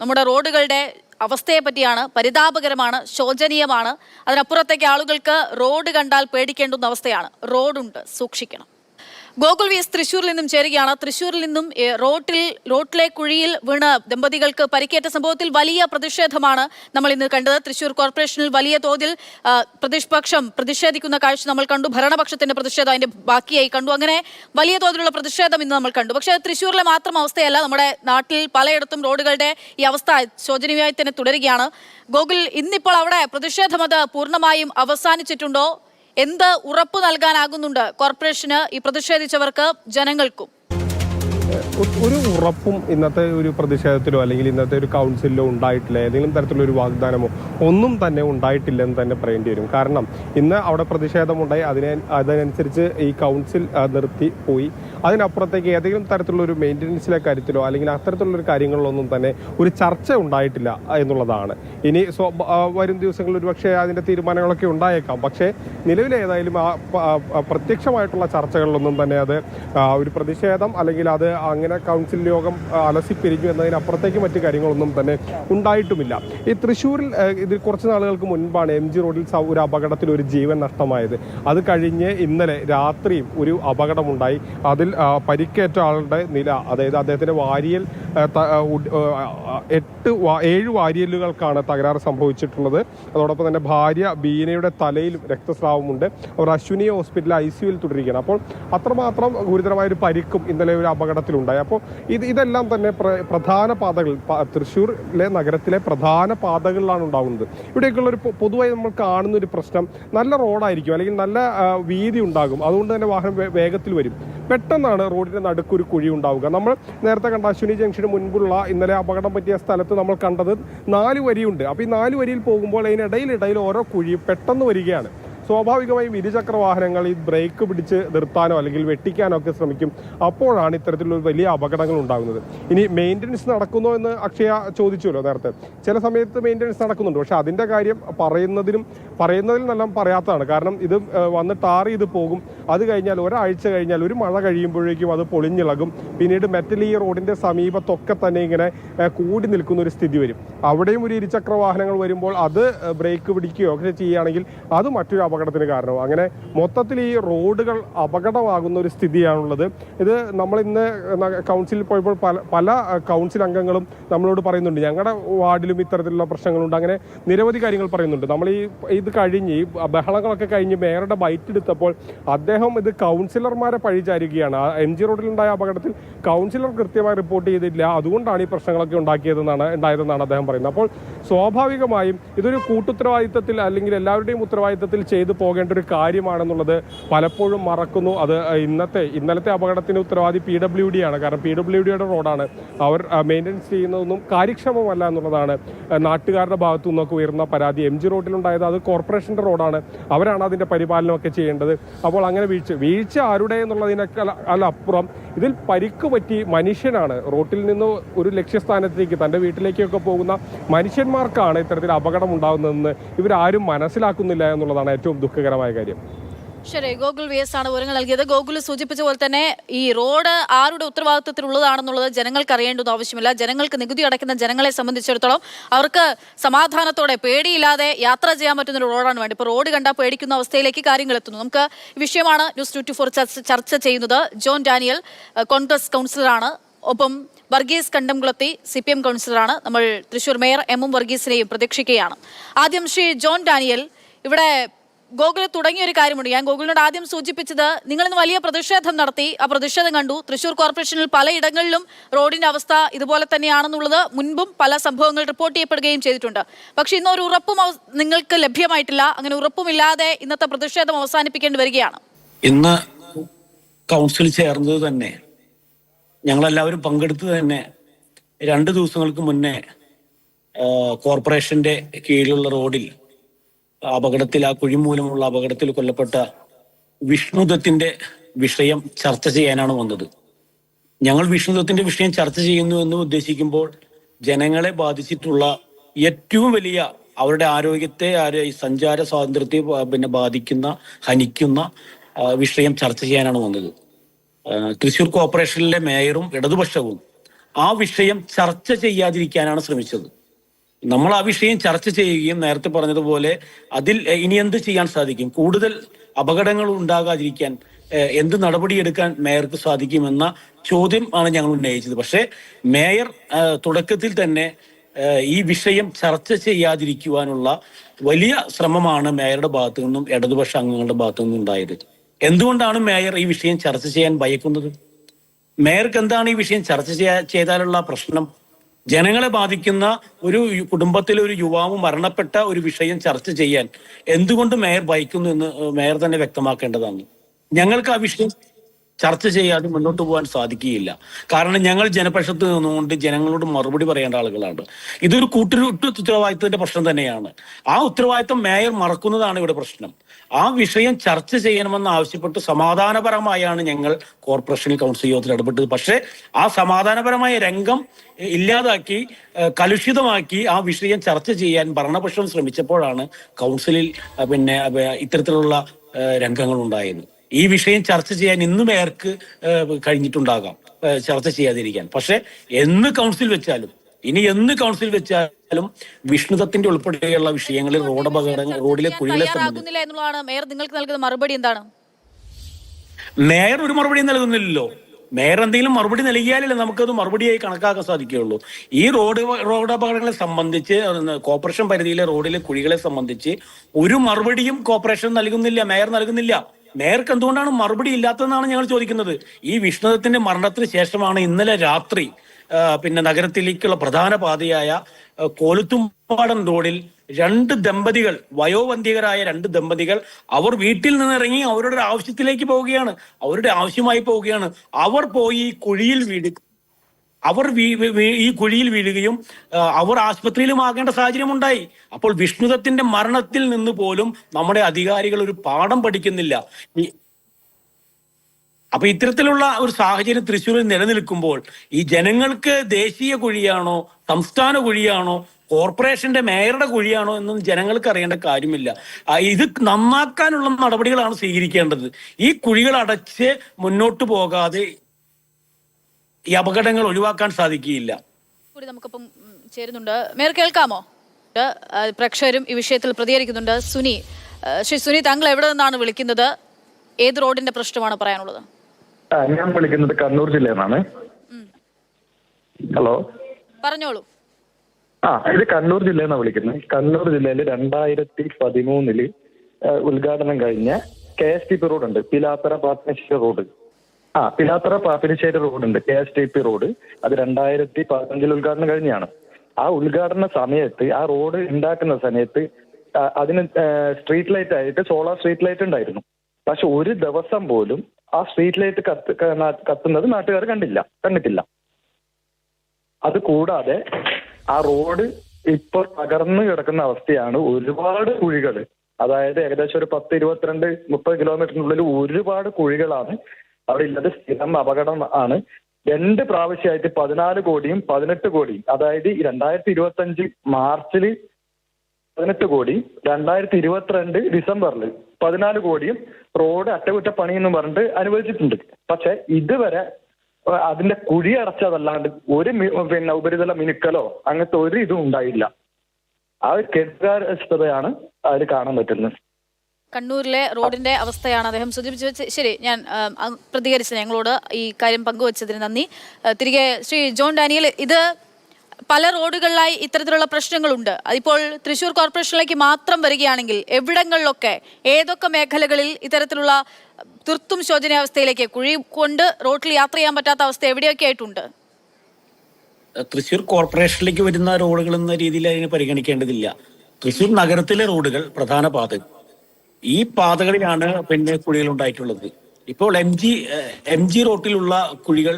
നമ്മുടെ റോഡുകളുടെ അവസ്ഥയെ പറ്റിയാണ് പരിതാപകരമാണ് ശോചനീയമാണ്. അതിനപ്പുറത്തേക്ക് ആളുകൾക്ക് റോഡ് കണ്ടാൽ പേടിക്കേണ്ടുന്ന അവസ്ഥയാണ്. റോഡുണ്ട് സൂക്ഷിക്കണം. ഗോകുൽ വി എസ് തൃശ്ശൂരിൽ നിന്നും ചേരുകയാണ്. തൃശ്ശൂരിൽ നിന്നും റോട്ടിൽ റോട്ടിലെ കുഴിയിൽ വീണ് ദമ്പതികൾക്ക് പരിക്കേറ്റ സംഭവത്തിൽ വലിയ പ്രതിഷേധമാണ് നമ്മൾ ഇന്ന് കണ്ടത്. തൃശ്ശൂർ കോർപ്പറേഷനിൽ വലിയ തോതിൽ പ്രതിപക്ഷം പ്രതിഷേധിക്കുന്ന കാഴ്ച നമ്മൾ കണ്ടു. ഭരണപക്ഷത്തിന്റെ പ്രതിഷേധം അതിന്റെ ബാക്കിയായി കണ്ടു. അങ്ങനെ വലിയ തോതിലുള്ള പ്രതിഷേധം ഇന്ന് നമ്മൾ കണ്ടു. പക്ഷേ തൃശ്ശൂരിലെ മാത്രം അവസ്ഥയല്ല. നമ്മുടെ നാട്ടിൽ പലയിടത്തും റോഡുകളുടെ ഈ അവസ്ഥ ശോചനീയമായി തന്നെ തുടരുകയാണ്. ഗോകുൽ ഇന്നിപ്പോൾ അവിടെ പ്രതിഷേധം അത് പൂർണമായും അവസാനിച്ചിട്ടുണ്ടോ? എന്ത് ഉറപ്പ് നൽകാനാകുന്നുണ്ട് കോർപ്പറേഷന് ഈ പ്രതിഷേധിച്ചവർക്ക് ജനങ്ങൾക്കും? ഒരു ഉറപ്പും ഇന്നത്തെ ഒരു പ്രതിഷേധത്തിലോ അല്ലെങ്കിൽ ഇന്നത്തെ ഒരു കൗൺസിലോ ഉണ്ടായിട്ടില്ല. ഏതെങ്കിലും തരത്തിലുള്ള ഒരു വാഗ്ദാനമോ ഒന്നും തന്നെ ഉണ്ടായിട്ടില്ലെന്ന് തന്നെ പറയേണ്ടി വരും. കാരണം ഇന്ന് അവിടെ പ്രതിഷേധമുണ്ടായി. അതിനെ അതിനനുസരിച്ച് ഈ കൗൺസിൽ നിർത്തി പോയി. അതിനപ്പുറത്തേക്ക് ഏതെങ്കിലും തരത്തിലുള്ള ഒരു മെയിന്റനൻസിലെ കാര്യത്തിലോ അല്ലെങ്കിൽ അത്തരത്തിലുള്ള കാര്യങ്ങളിലൊന്നും തന്നെ ഒരു ചർച്ച ഉണ്ടായിട്ടില്ല എന്നുള്ളതാണ്. ഇനി സ്വ വരും ദിവസങ്ങളിൽ ഒരുപക്ഷെ അതിന്റെ തീരുമാനങ്ങളൊക്കെ ഉണ്ടായേക്കാം. പക്ഷേ നിലവിൽ ഏതായാലും ആ പ്രത്യക്ഷമായിട്ടുള്ള ചർച്ചകളിലൊന്നും തന്നെ അത് ഒരു പ്രതിഷേധം അല്ലെങ്കിൽ അത് അങ്ങനെ കൗൺസിൽ യോഗം അലസിപ്പിരിഞ്ഞു എന്നതിനപ്പുറത്തേക്ക് മറ്റു കാര്യങ്ങളൊന്നും തന്നെ ഉണ്ടായിട്ടുമില്ല. ഈ തൃശ്ശൂരിൽ ഇത് കുറച്ച് നാളുകൾക്ക് മുൻപാണ് എം ജി റോഡിൽ ഒരു അപകടത്തിൽ ഒരു ജീവൻ നഷ്ടമായത്. അത് കഴിഞ്ഞ് ഇന്നലെ രാത്രിയും ഒരു അപകടമുണ്ടായി. അതിൽ പരിക്കേറ്റ ആളുടെ നില അതായത് അദ്ദേഹത്തിന്റെ വാരിയൽ എട്ട് ഏഴ് വാരിയലുകൾക്കാണ് തകരാറ് സംഭവിച്ചിട്ടുള്ളത്. അതോടൊപ്പം തന്നെ ഭാര്യ ബീനയുടെ തലയിലും രക്തസ്രാവമുണ്ട്. അവർ അശ്വിനി ഹോസ്പിറ്റലിൽ ഐ സിയുവിൽ തുടരുകയാണ്. അപ്പോൾ അത്രമാത്രം ഗുരുതരമായ ഒരു പരിക്കും ഇന്നലെ ഒരു അപകടത്തിലുണ്ടായി. അപ്പോൾ ഇത് ഇതെല്ലാം തന്നെ പ്രധാന പാതകൾ തൃശ്ശൂരിലെ നഗരത്തിലെ പ്രധാന പാതകളിലാണ് ഉണ്ടാകുന്നത് ഇവിടേക്കുള്ള ഒരു പൊതുവായി നമ്മൾ കാണുന്ന ഒരു പ്രശ്നം നല്ല റോഡായിരിക്കും അല്ലെങ്കിൽ നല്ല വീതി ഉണ്ടാകും. അതുകൊണ്ട് തന്നെ വാഹനം വേഗത്തിൽ വരും. പെട്ടെന്നാണ് റോഡിന്റെ നടുക്കൊരു കുഴി ഉണ്ടാവുക. നമ്മൾ നേരത്തെ കണ്ട അശ്വിനി ജംഗ്ഷന് മുൻപുള്ള ഇന്നലെ അപകടം പറ്റിയ സ്ഥലത്ത് നമ്മൾ കണ്ടത് നാല് വരിയുണ്ട്. അപ്പോൾ ഈ നാല് വരിയിൽ പോകുമ്പോൾ അതിനിടയിൽ ഇടയിൽ ഓരോ കുഴി പെട്ടെന്ന് വരികയാണ്. സ്വാഭാവികമായും ഇരുചക്ര വാഹനങ്ങൾ ഈ ബ്രേക്ക് പിടിച്ച് നിർത്താനോ അല്ലെങ്കിൽ വെട്ടിക്കാനോ ഒക്കെ ശ്രമിക്കും. അപ്പോഴാണ് ഇത്തരത്തിലുള്ള വലിയ അപകടങ്ങൾ ഉണ്ടാകുന്നത്. ഇനി മെയിന്റനൻസ് നടക്കുന്നോ എന്ന് അക്ഷയ ചോദിച്ചുവല്ലോ നേരത്തെ. ചില സമയത്ത് മെയിന്റനൻസ് നടക്കുന്നുണ്ട്. പക്ഷേ അതിന്റെ കാര്യം പറയുന്നതിനും പറയുന്നതിൽ നല്ല പറയാത്തതാണ്. കാരണം ഇത് വന്ന് ടാർ ചെയ്ത് പോകും. അത് കഴിഞ്ഞാൽ ഒരാഴ്ച കഴിഞ്ഞാൽ ഒരു മഴ കഴിയുമ്പോഴേക്കും അത് പൊളിഞ്ഞിളകും. പിന്നീട് മെറ്റൽ ഈ റോഡിന്റെ സമീപത്തൊക്കെ തന്നെ ഇങ്ങനെ കൂടി നിൽക്കുന്ന ഒരു സ്ഥിതി വരും. അവിടെയും ഒരു ഇരുചക്ര വാഹനങ്ങൾ വരുമ്പോൾ അത് ബ്രേക്ക് പിടിക്കുകയോ ഒക്കെ ചെയ്യുകയാണെങ്കിൽ അത് മറ്റൊരു അപകടത്തിന് കാരണവും. അങ്ങനെ മൊത്തത്തിൽ ഈ റോഡുകൾ അപകടമാകുന്ന ഒരു സ്ഥിതിയാണുള്ളത്. ഇത് നമ്മൾ ഇന്ന് കൗൺസിലിൽ പോയപ്പോൾ പല പല കൗൺസിൽ അംഗങ്ങളും നമ്മളോട് പറയുന്നുണ്ട്. ഞങ്ങളുടെ വാർഡിലും ഇത്തരത്തിലുള്ള പ്രശ്നങ്ങളുണ്ട്. അങ്ങനെ നിരവധി കാര്യങ്ങൾ പറയുന്നുണ്ട്. നമ്മൾ ഈ ഇത് കഴിഞ്ഞ് ഈ ബഹളങ്ങളൊക്കെ കഴിഞ്ഞ് മേയറുടെ ബൈറ്റ് എടുത്തപ്പോൾ അദ്ദേഹം ഇത് കൗൺസിലർമാരെ പഴിചാരുകയാണ് എം ജി റോഡിലുണ്ടായ അപകടത്തിൽ കൗൺസിലർ കൃത്യമായി റിപ്പോർട്ട് ചെയ്തില്ല. അതുകൊണ്ടാണ് ഈ പ്രശ്നങ്ങളൊക്കെ ഉണ്ടാക്കിയതെന്നാണ് ഉണ്ടായതെന്നാണ് അദ്ദേഹം പറയുന്നത്. അപ്പോൾ സ്വാഭാവികമായും ഇതൊരു കൂട്ടുത്തരവാദിത്തത്തിൽ അല്ലെങ്കിൽ എല്ലാവരുടെയും ഉത്തരവാദിത്തത്തിൽ ചെയ്തു പോകേണ്ട ഒരു കാര്യമാണെന്നുള്ളത് പലപ്പോഴും മറക്കുന്നു. അത് ഇന്നത്തെ ഇന്നലത്തെ അപകടത്തിന് ഉത്തരവാദി പി ഡബ്ല്യു ഡി ആണ്. കാരണം പി ഡബ്ല്യു ഡിയുടെ റോഡാണ്. അവർ മെയിന്റനൻസ് ചെയ്യുന്നതൊന്നും കാര്യക്ഷമമല്ല എന്നുള്ളതാണ്. നാട്ടുകാരുടെ ഭാഗത്തു നിന്നൊക്കെ ഉയർന്ന പരാതി. എം ജി റോഡിലുണ്ടായത് അത് കോർപ്പറേഷന്റെ റോഡാണ്. അവരാണ് അതിന്റെ പരിപാലനമൊക്കെ ചെയ്യേണ്ടത്. അപ്പോൾ അങ്ങനെ വീഴ്ച. വീഴ്ച ആരുടെ എന്നുള്ളതിനേക്കാൾ അപ്പുറം ഇതിൽ പരിക്ക് പറ്റി മനുഷ്യനാണ്. റോട്ടിൽ നിന്ന് ഒരു ലക്ഷ്യസ്ഥാനത്തേക്ക് തന്റെ വീട്ടിലേക്കൊക്കെ പോകുന്ന മനുഷ്യന്മാർക്കാണ് ഇത്തരത്തിൽ അപകടം ഉണ്ടാകുന്നതെന്ന് ഇവരാരും മനസ്സിലാക്കുന്നില്ല എന്നുള്ളതാണ് ഏറ്റവും ദുഃഖകരമായ കാര്യം. ശരി ഗോകുൽ വി എസ് ആണ് വിവരങ്ങൾ നൽകിയത്. ഗോകുൽ സൂചിപ്പിച്ച പോലെ തന്നെ ഈ റോഡ് ആരുടെ ഉത്തരവാദിത്വത്തിലുള്ളതാണെന്നുള്ളത് ജനങ്ങൾക്ക് അറിയേണ്ടത് ആവശ്യമില്ല. ജനങ്ങൾക്ക് നികുതി അടയ്ക്കുന്ന ജനങ്ങളെ സംബന്ധിച്ചിടത്തോളം അവർക്ക് സമാധാനത്തോടെ പേടിയില്ലാതെ യാത്ര ചെയ്യാൻ പറ്റുന്ന ഒരു റോഡാണ് വേണ്ടത്. ഇപ്പോൾ റോഡ് കണ്ടാൽ പേടിക്കുന്ന അവസ്ഥയിലേക്ക് കാര്യങ്ങൾ എത്തുന്നു. നമുക്ക് വിഷയമാണ് ന്യൂസ് ട്വന്റി ഫോർ ചർച്ച ചെയ്യുന്നത്. ജോൺ ഡാനിയൽ കോൺഗ്രസ് കൗൺസിലറാണ്. ഒപ്പം Varghese Kandamkulathi C P M കൗൺസിലറാണ്. നമ്മൾ തൃശൂർ മേയർ എം എം വർഗീസിനെയും പ്രതീക്ഷിക്കുകയാണ്. ആദ്യം ശ്രീ ജോൺ ഡാനിയൽ ഇവിടെ ഗോകുൽ തുടങ്ങിയ ഒരു കാര്യമുണ്ട്. ഞാൻ ഗോകുലിനോട് ആദ്യം സൂചിപ്പിച്ചത് നിങ്ങൾ ഇന്ന് വലിയ പ്രതിഷേധം നടത്തി. ആ പ്രതിഷേധം കണ്ടു. തൃശൂർ കോർപ്പറേഷനിൽ പലയിടങ്ങളിലും റോഡിന്റെ അവസ്ഥ ഇതുപോലെ തന്നെയാണെന്നുള്ളത് മുൻപും പല സംഭവങ്ങൾ റിപ്പോർട്ട് ചെയ്യപ്പെടുകയും ചെയ്തിട്ടുണ്ട്. പക്ഷെ ഇന്ന് ഒരു ഉറപ്പും നിങ്ങൾക്ക് ലഭ്യമായിട്ടില്ല. അങ്ങനെ ഉറപ്പുമില്ലാതെ ഇന്നത്തെ പ്രതിഷേധം അവസാനിപ്പിക്കേണ്ടി വരികയാണ്. ഇന്ന് കൗൺസിൽ ചേർന്നത് തന്നെ ഞങ്ങളെല്ലാവരും പങ്കെടുത്ത് തന്നെ രണ്ട് ദിവസങ്ങൾക്ക് മുന്നേ കോർപ്പറേഷന്റെ കീഴിലുള്ള റോഡിൽ അപകടത്തിൽ ആ കുഴി മൂലമുള്ള അപകടത്തിൽ കൊല്ലപ്പെട്ട വിഷ്ണുദത്തിന്റെ വിഷയം ചർച്ച ചെയ്യാനാണ് വന്നത്. ഞങ്ങൾ വിഷ്ണുദത്തിന്റെ വിഷയം ചർച്ച ചെയ്യുന്നു എന്ന് ഉദ്ദേശിക്കുമ്പോൾ ജനങ്ങളെ ബാധിച്ചിട്ടുള്ള ഏറ്റവും വലിയ അവരുടെ ആരോഗ്യത്തെ ആരോ- സഞ്ചാര സ്വാതന്ത്ര്യത്തെ പിന്നെ ബാധിക്കുന്ന ഹനിക്കുന്ന വിഷയം ചർച്ച ചെയ്യാനാണ് വന്നത്. തൃശൂർ കോർപ്പറേഷനിലെ മേയറും ഇടതുപക്ഷവും ആ വിഷയം ചർച്ച ചെയ്യാതിരിക്കാനാണ് ശ്രമിച്ചത്. നമ്മൾ ആ വിഷയം ചർച്ച ചെയ്യുകയും നേരത്തെ പറഞ്ഞതുപോലെ അതിൽ ഇനി എന്ത് ചെയ്യാൻ സാധിക്കും? കൂടുതൽ അപകടങ്ങൾ ഉണ്ടാകാതിരിക്കാൻ എന്ത് നടപടിയെടുക്കാൻ മേയർക്ക് സാധിക്കുമെന്ന ചോദ്യം ആണ് ഞങ്ങൾ ഉന്നയിച്ചത്. പക്ഷേ മേയർ തുടക്കത്തിൽ തന്നെ ഈ വിഷയം ചർച്ച ചെയ്യാതിരിക്കുവാനുള്ള വലിയ ശ്രമമാണ് മേയറുടെ ഭാഗത്തു നിന്നും ഇടതുപക്ഷ അംഗങ്ങളുടെ ഭാഗത്തു നിന്നും ഉണ്ടായത്. എന്തുകൊണ്ടാണ് മേയർ ഈ വിഷയം ചർച്ച ചെയ്യാൻ ഭയക്കുന്നത്? മേയർക്ക് എന്താണ് ഈ വിഷയം ചർച്ച ചെയ്താലുള്ള പ്രശ്നം? ജനങ്ങളെ ബാധിക്കുന്ന ഒരു കുടുംബത്തിലെ ഒരു യുവാവ് മരണപ്പെട്ട ഒരു വിഷയം ചർച്ച ചെയ്യാൻ എന്തുകൊണ്ട് മേയർ ഭയക്കുന്നു എന്ന് മേയർ തന്നെ വ്യക്തമാക്കേണ്ടതാണ്. ഞങ്ങൾക്ക് ആ വിഷയം ചർച്ച ചെയ്യാതെ മുന്നോട്ട് പോകാൻ സാധിക്കുകയില്ല. കാരണം ഞങ്ങൾ ജനപക്ഷത്ത് നിന്നുകൊണ്ട് ജനങ്ങളോട് മറുപടി പറയേണ്ട ആളുകളാണ്. ഇതൊരു കൂട്ടൊരു ഉത്തരവാദിത്തത്തിന്റെ പ്രശ്നം തന്നെയാണ്. ആ ഉത്തരവാദിത്തം മേയർ മറക്കുന്നതാണ് ഇവിടെ പ്രശ്നം. ആ വിഷയം ചർച്ച ചെയ്യണമെന്ന് ആവശ്യപ്പെട്ട് സമാധാനപരമായാണ് ഞങ്ങൾ കോർപ്പറേഷൻ കൗൺസിൽ യോഗത്തിൽ ഇടപെട്ടത്. പക്ഷേ ആ സമാധാനപരമായ രംഗം ഇല്ലാതാക്കി കലുഷിതമാക്കി ആ വിഷയം ചർച്ച ചെയ്യാൻ ഭരണപക്ഷം ശ്രമിച്ചപ്പോഴാണ് കൗൺസിലിൽ പിന്നെ ഇത്തരത്തിലുള്ള രംഗങ്ങൾ ഉണ്ടായത്. ഈ വിഷയം ചർച്ച ചെയ്യാൻ ഇന്നും ഏർക്ക് കഴിഞ്ഞിട്ടുണ്ടാകാം. ചർച്ച ചെയ്യാതിരിക്കാൻ. പക്ഷെ എന്ന് കൗൺസിൽ വെച്ചാലും ഇനി എന്ന് കൗൺസിൽ വെച്ചാലും വിഷ്ണുദത്തിന്റെ ഉൾപ്പെടെയുള്ള വിഷയങ്ങളിൽ റോഡ് അപകടങ്ങൾ റോഡിലെ കുഴികളെ എന്നുള്ളതാണ്. മേയർ നിങ്ങൾക്ക് നൽകുന്ന മറുപടി എന്താണ്? മേയർ ഒരു മറുപടി നൽകുന്നില്ലല്ലോ. മേയർ എന്തെങ്കിലും മറുപടി നൽകിയാലല്ലേ നമുക്കത് മറുപടിയായി കണക്കാക്കാൻ സാധിക്കുകയുള്ളൂ. ഈ റോഡ് റോഡ് അപകടങ്ങളെ സംബന്ധിച്ച് കോർപ്പറേഷൻ പരിധിയിലെ റോഡിലെ കുഴികളെ സംബന്ധിച്ച് ഒരു മറുപടിയും കോർപ്പറേഷൻ നൽകുന്നില്ല മേയർ നൽകുന്നില്ല. മേയർക്ക് എന്തുകൊണ്ടാണ് മറുപടി ഇല്ലാത്തതെന്നാണ് ഞങ്ങൾ ചോദിക്കുന്നത്? ഈ വിഷ്ണുദത്തിന്റെ മരണത്തിന് ശേഷമാണ് ഇന്നലെ രാത്രി പിന്നെ നഗരത്തിലേക്കുള്ള പ്രധാന പാതയായ കോലുത്തുമ്പാടം റോഡിൽ രണ്ട് ദമ്പതികൾ വയോവന്ധികരായ രണ്ട് ദമ്പതികൾ അവർ വീട്ടിൽ നിന്ന് ഇറങ്ങി അവരുടെ ആവശ്യത്തിലേക്ക് പോവുകയാണ്. അവരുടെ ആവശ്യമായി പോവുകയാണ്. അവർ പോയി കുഴിയിൽ വീട് അവർ ഈ കുഴിയിൽ വീഴുകയും അവർ ആശുപത്രിയിലും ആകേണ്ട സാഹചര്യം ഉണ്ടായി അപ്പോൾ വിഷ്ണുദത്തിന്റെ മരണത്തിൽ നിന്ന് പോലും നമ്മുടെ അധികാരികൾ ഒരു പാഠം പഠിക്കുന്നില്ല. അപ്പൊ ഇത്തരത്തിലുള്ള ഒരു സാഹചര്യം തൃശ്ശൂരിൽ നിലനിൽക്കുമ്പോൾ ഈ ജനങ്ങൾക്ക് ദേശീയ കുഴിയാണോ സംസ്ഥാന കുഴിയാണോ കോർപ്പറേഷന്റെ മേയറുടെ കുഴിയാണോ എന്നൊന്നും ജനങ്ങൾക്ക് അറിയേണ്ട കാര്യമില്ല. ഇത് നന്നാക്കാനുള്ള നടപടികളാണ് സ്വീകരിക്കേണ്ടത്. ഈ കുഴികൾ അടച്ച് മുന്നോട്ട് പോകാതെ ഈ അപകടങ്ങൾ ഒഴിവാക്കാൻ സാധിക്കുകയില്ല. കൂടി നമുക്കിപ്പം ചേരുന്നുണ്ട്. മേയർ കേൾക്കാമോ. പ്രേക്ഷകരും ഈ വിഷയത്തിൽ പ്രതികരിക്കുന്നുണ്ട്. സുനി ശ്രീ സുനി താങ്കൾ എവിടെ നിന്നാണ് വിളിക്കുന്നത്? ഏത് റോഡിന്റെ പ്രശ്നമാണ് പറയാനുള്ളത്? ഞാൻ വിളിക്കുന്നത് കണ്ണൂർ ജില്ലയിൽ നിന്നാണ്. ഹലോ? പറഞ്ഞോളൂ. ആ ഇത് കണ്ണൂർ ജില്ലയിൽ നിന്നാണ് വിളിക്കുന്നത്. കണ്ണൂർ ജില്ലയിൽ രണ്ടായിരത്തി പതിമൂന്നിൽ ഉദ്ഘാടനം കഴിഞ്ഞ K S T P road ഉണ്ട് പിലാത്തറ പാപ്പിനിശ്ശേരി റോഡ്. ആ പിലാത്തറ പാപ്പിനിശ്ശേരി റോഡ് ഉണ്ട് K S T P road. അത് രണ്ടായിരത്തി പതിനഞ്ചിൽ ഉദ്ഘാടനം കഴിഞ്ഞാണ്. ആ ഉദ്ഘാടന സമയത്ത് ആ റോഡ് ഉണ്ടാക്കുന്ന സമയത്ത് അതിന് സ്ട്രീറ്റ് ലൈറ്റ് ആയിട്ട് സോളാർ സ്ട്രീറ്റ് ലൈറ്റ് ഉണ്ടായിരുന്നു. പക്ഷെ ഒരു ദിവസം പോലും ആ സ്ട്രീറ്റ് ലൈറ്റ് കത്ത് കത്തുന്നത് നാട്ടുകാർ കണ്ടില്ല കണ്ടിട്ടില്ല. അത് കൂടാതെ ആ റോഡ് ഇപ്പോൾ തകർന്നു കിടക്കുന്ന അവസ്ഥയാണ് ഒരുപാട് കുഴികൾ അതായത് ഏകദേശം ഒരു പത്ത് ഇരുപത്തിരണ്ട് മുപ്പത് കിലോമീറ്ററിനുള്ളിൽ ഒരുപാട് കുഴികളാണ് അവിടെ ഉള്ളത് സ്ഥിരം അപകടം ആണ്. രണ്ട് പ്രാവശ്യമായിട്ട് പതിനാല് കോടിയും പതിനെട്ട് കോടിയും അതായത് രണ്ടായിരത്തി ഇരുപത്തി അഞ്ച് മാർച്ചിൽ പതിനെട്ട് കോടി രണ്ടായിരത്തി ഇരുപത്തിരണ്ട് ഡിസംബറിൽ പതിനാല് കോടിയും റോഡ് അറ്റകുറ്റപ്പണി എന്ന് പറഞ്ഞിട്ട് അനുവദിച്ചിട്ടുണ്ട്. പക്ഷെ ഇതുവരെ അതിന്റെ കുഴി അടച്ചതല്ലാണ്ട് ഒരു പിന്നെ ഉപരിതല മിനുക്കലോ അങ്ങനത്തെ ഒരു ഇതും ഉണ്ടായില്ല. ആ ഒരു കെടുകാരസ്ഥതയാണ് അതിൽ കാണാൻ പറ്റുന്നത്. കണ്ണൂരിലെ റോഡിന്റെ അവസ്ഥയാണ് അദ്ദേഹം സൂചിപ്പിച്ചത്. ശരി ഞാൻ പ്രതികരിച്ചത് ഞങ്ങളോട് ഈ കാര്യം പങ്കുവച്ചതിന് നന്ദി. തിരികെ ശ്രീ ജോൺ ഡാനിയൽ ഇത് പല റോഡുകളിലായി ഇത്തരത്തിലുള്ള പ്രശ്നങ്ങളുണ്ട്. അതിപ്പോൾ തൃശൂർ കോർപ്പറേഷനിലേക്ക് മാത്രം വരികയാണെങ്കിൽ എവിടങ്ങളിലൊക്കെ ഏതൊക്കെ മേഖലകളിൽ ഇത്തരത്തിലുള്ള തീർത്തും ശോചനീയാവസ്ഥയിലേക്ക് കുഴി കൊണ്ട് റോഡിൽ യാത്ര ചെയ്യാൻ പറ്റാത്ത അവസ്ഥ എവിടെയൊക്കെ ആയിട്ടുണ്ട്? തൃശൂർ കോർപ്പറേഷനിലേക്ക് വരുന്ന റോഡുകൾ എന്ന രീതിയിൽ അതിനെ പരിഗണിക്കേണ്ടതില്ല. തൃശൂർ നഗരത്തിലെ റോഡുകൾ പ്രധാന പാത ഈ പാതകളിലാണ് പിന്നെ കുഴികൾ ഉണ്ടായിട്ടുള്ളത്. ഇപ്പോൾ എം ജി എം ജി റോട്ടിലുള്ള കുഴികൾ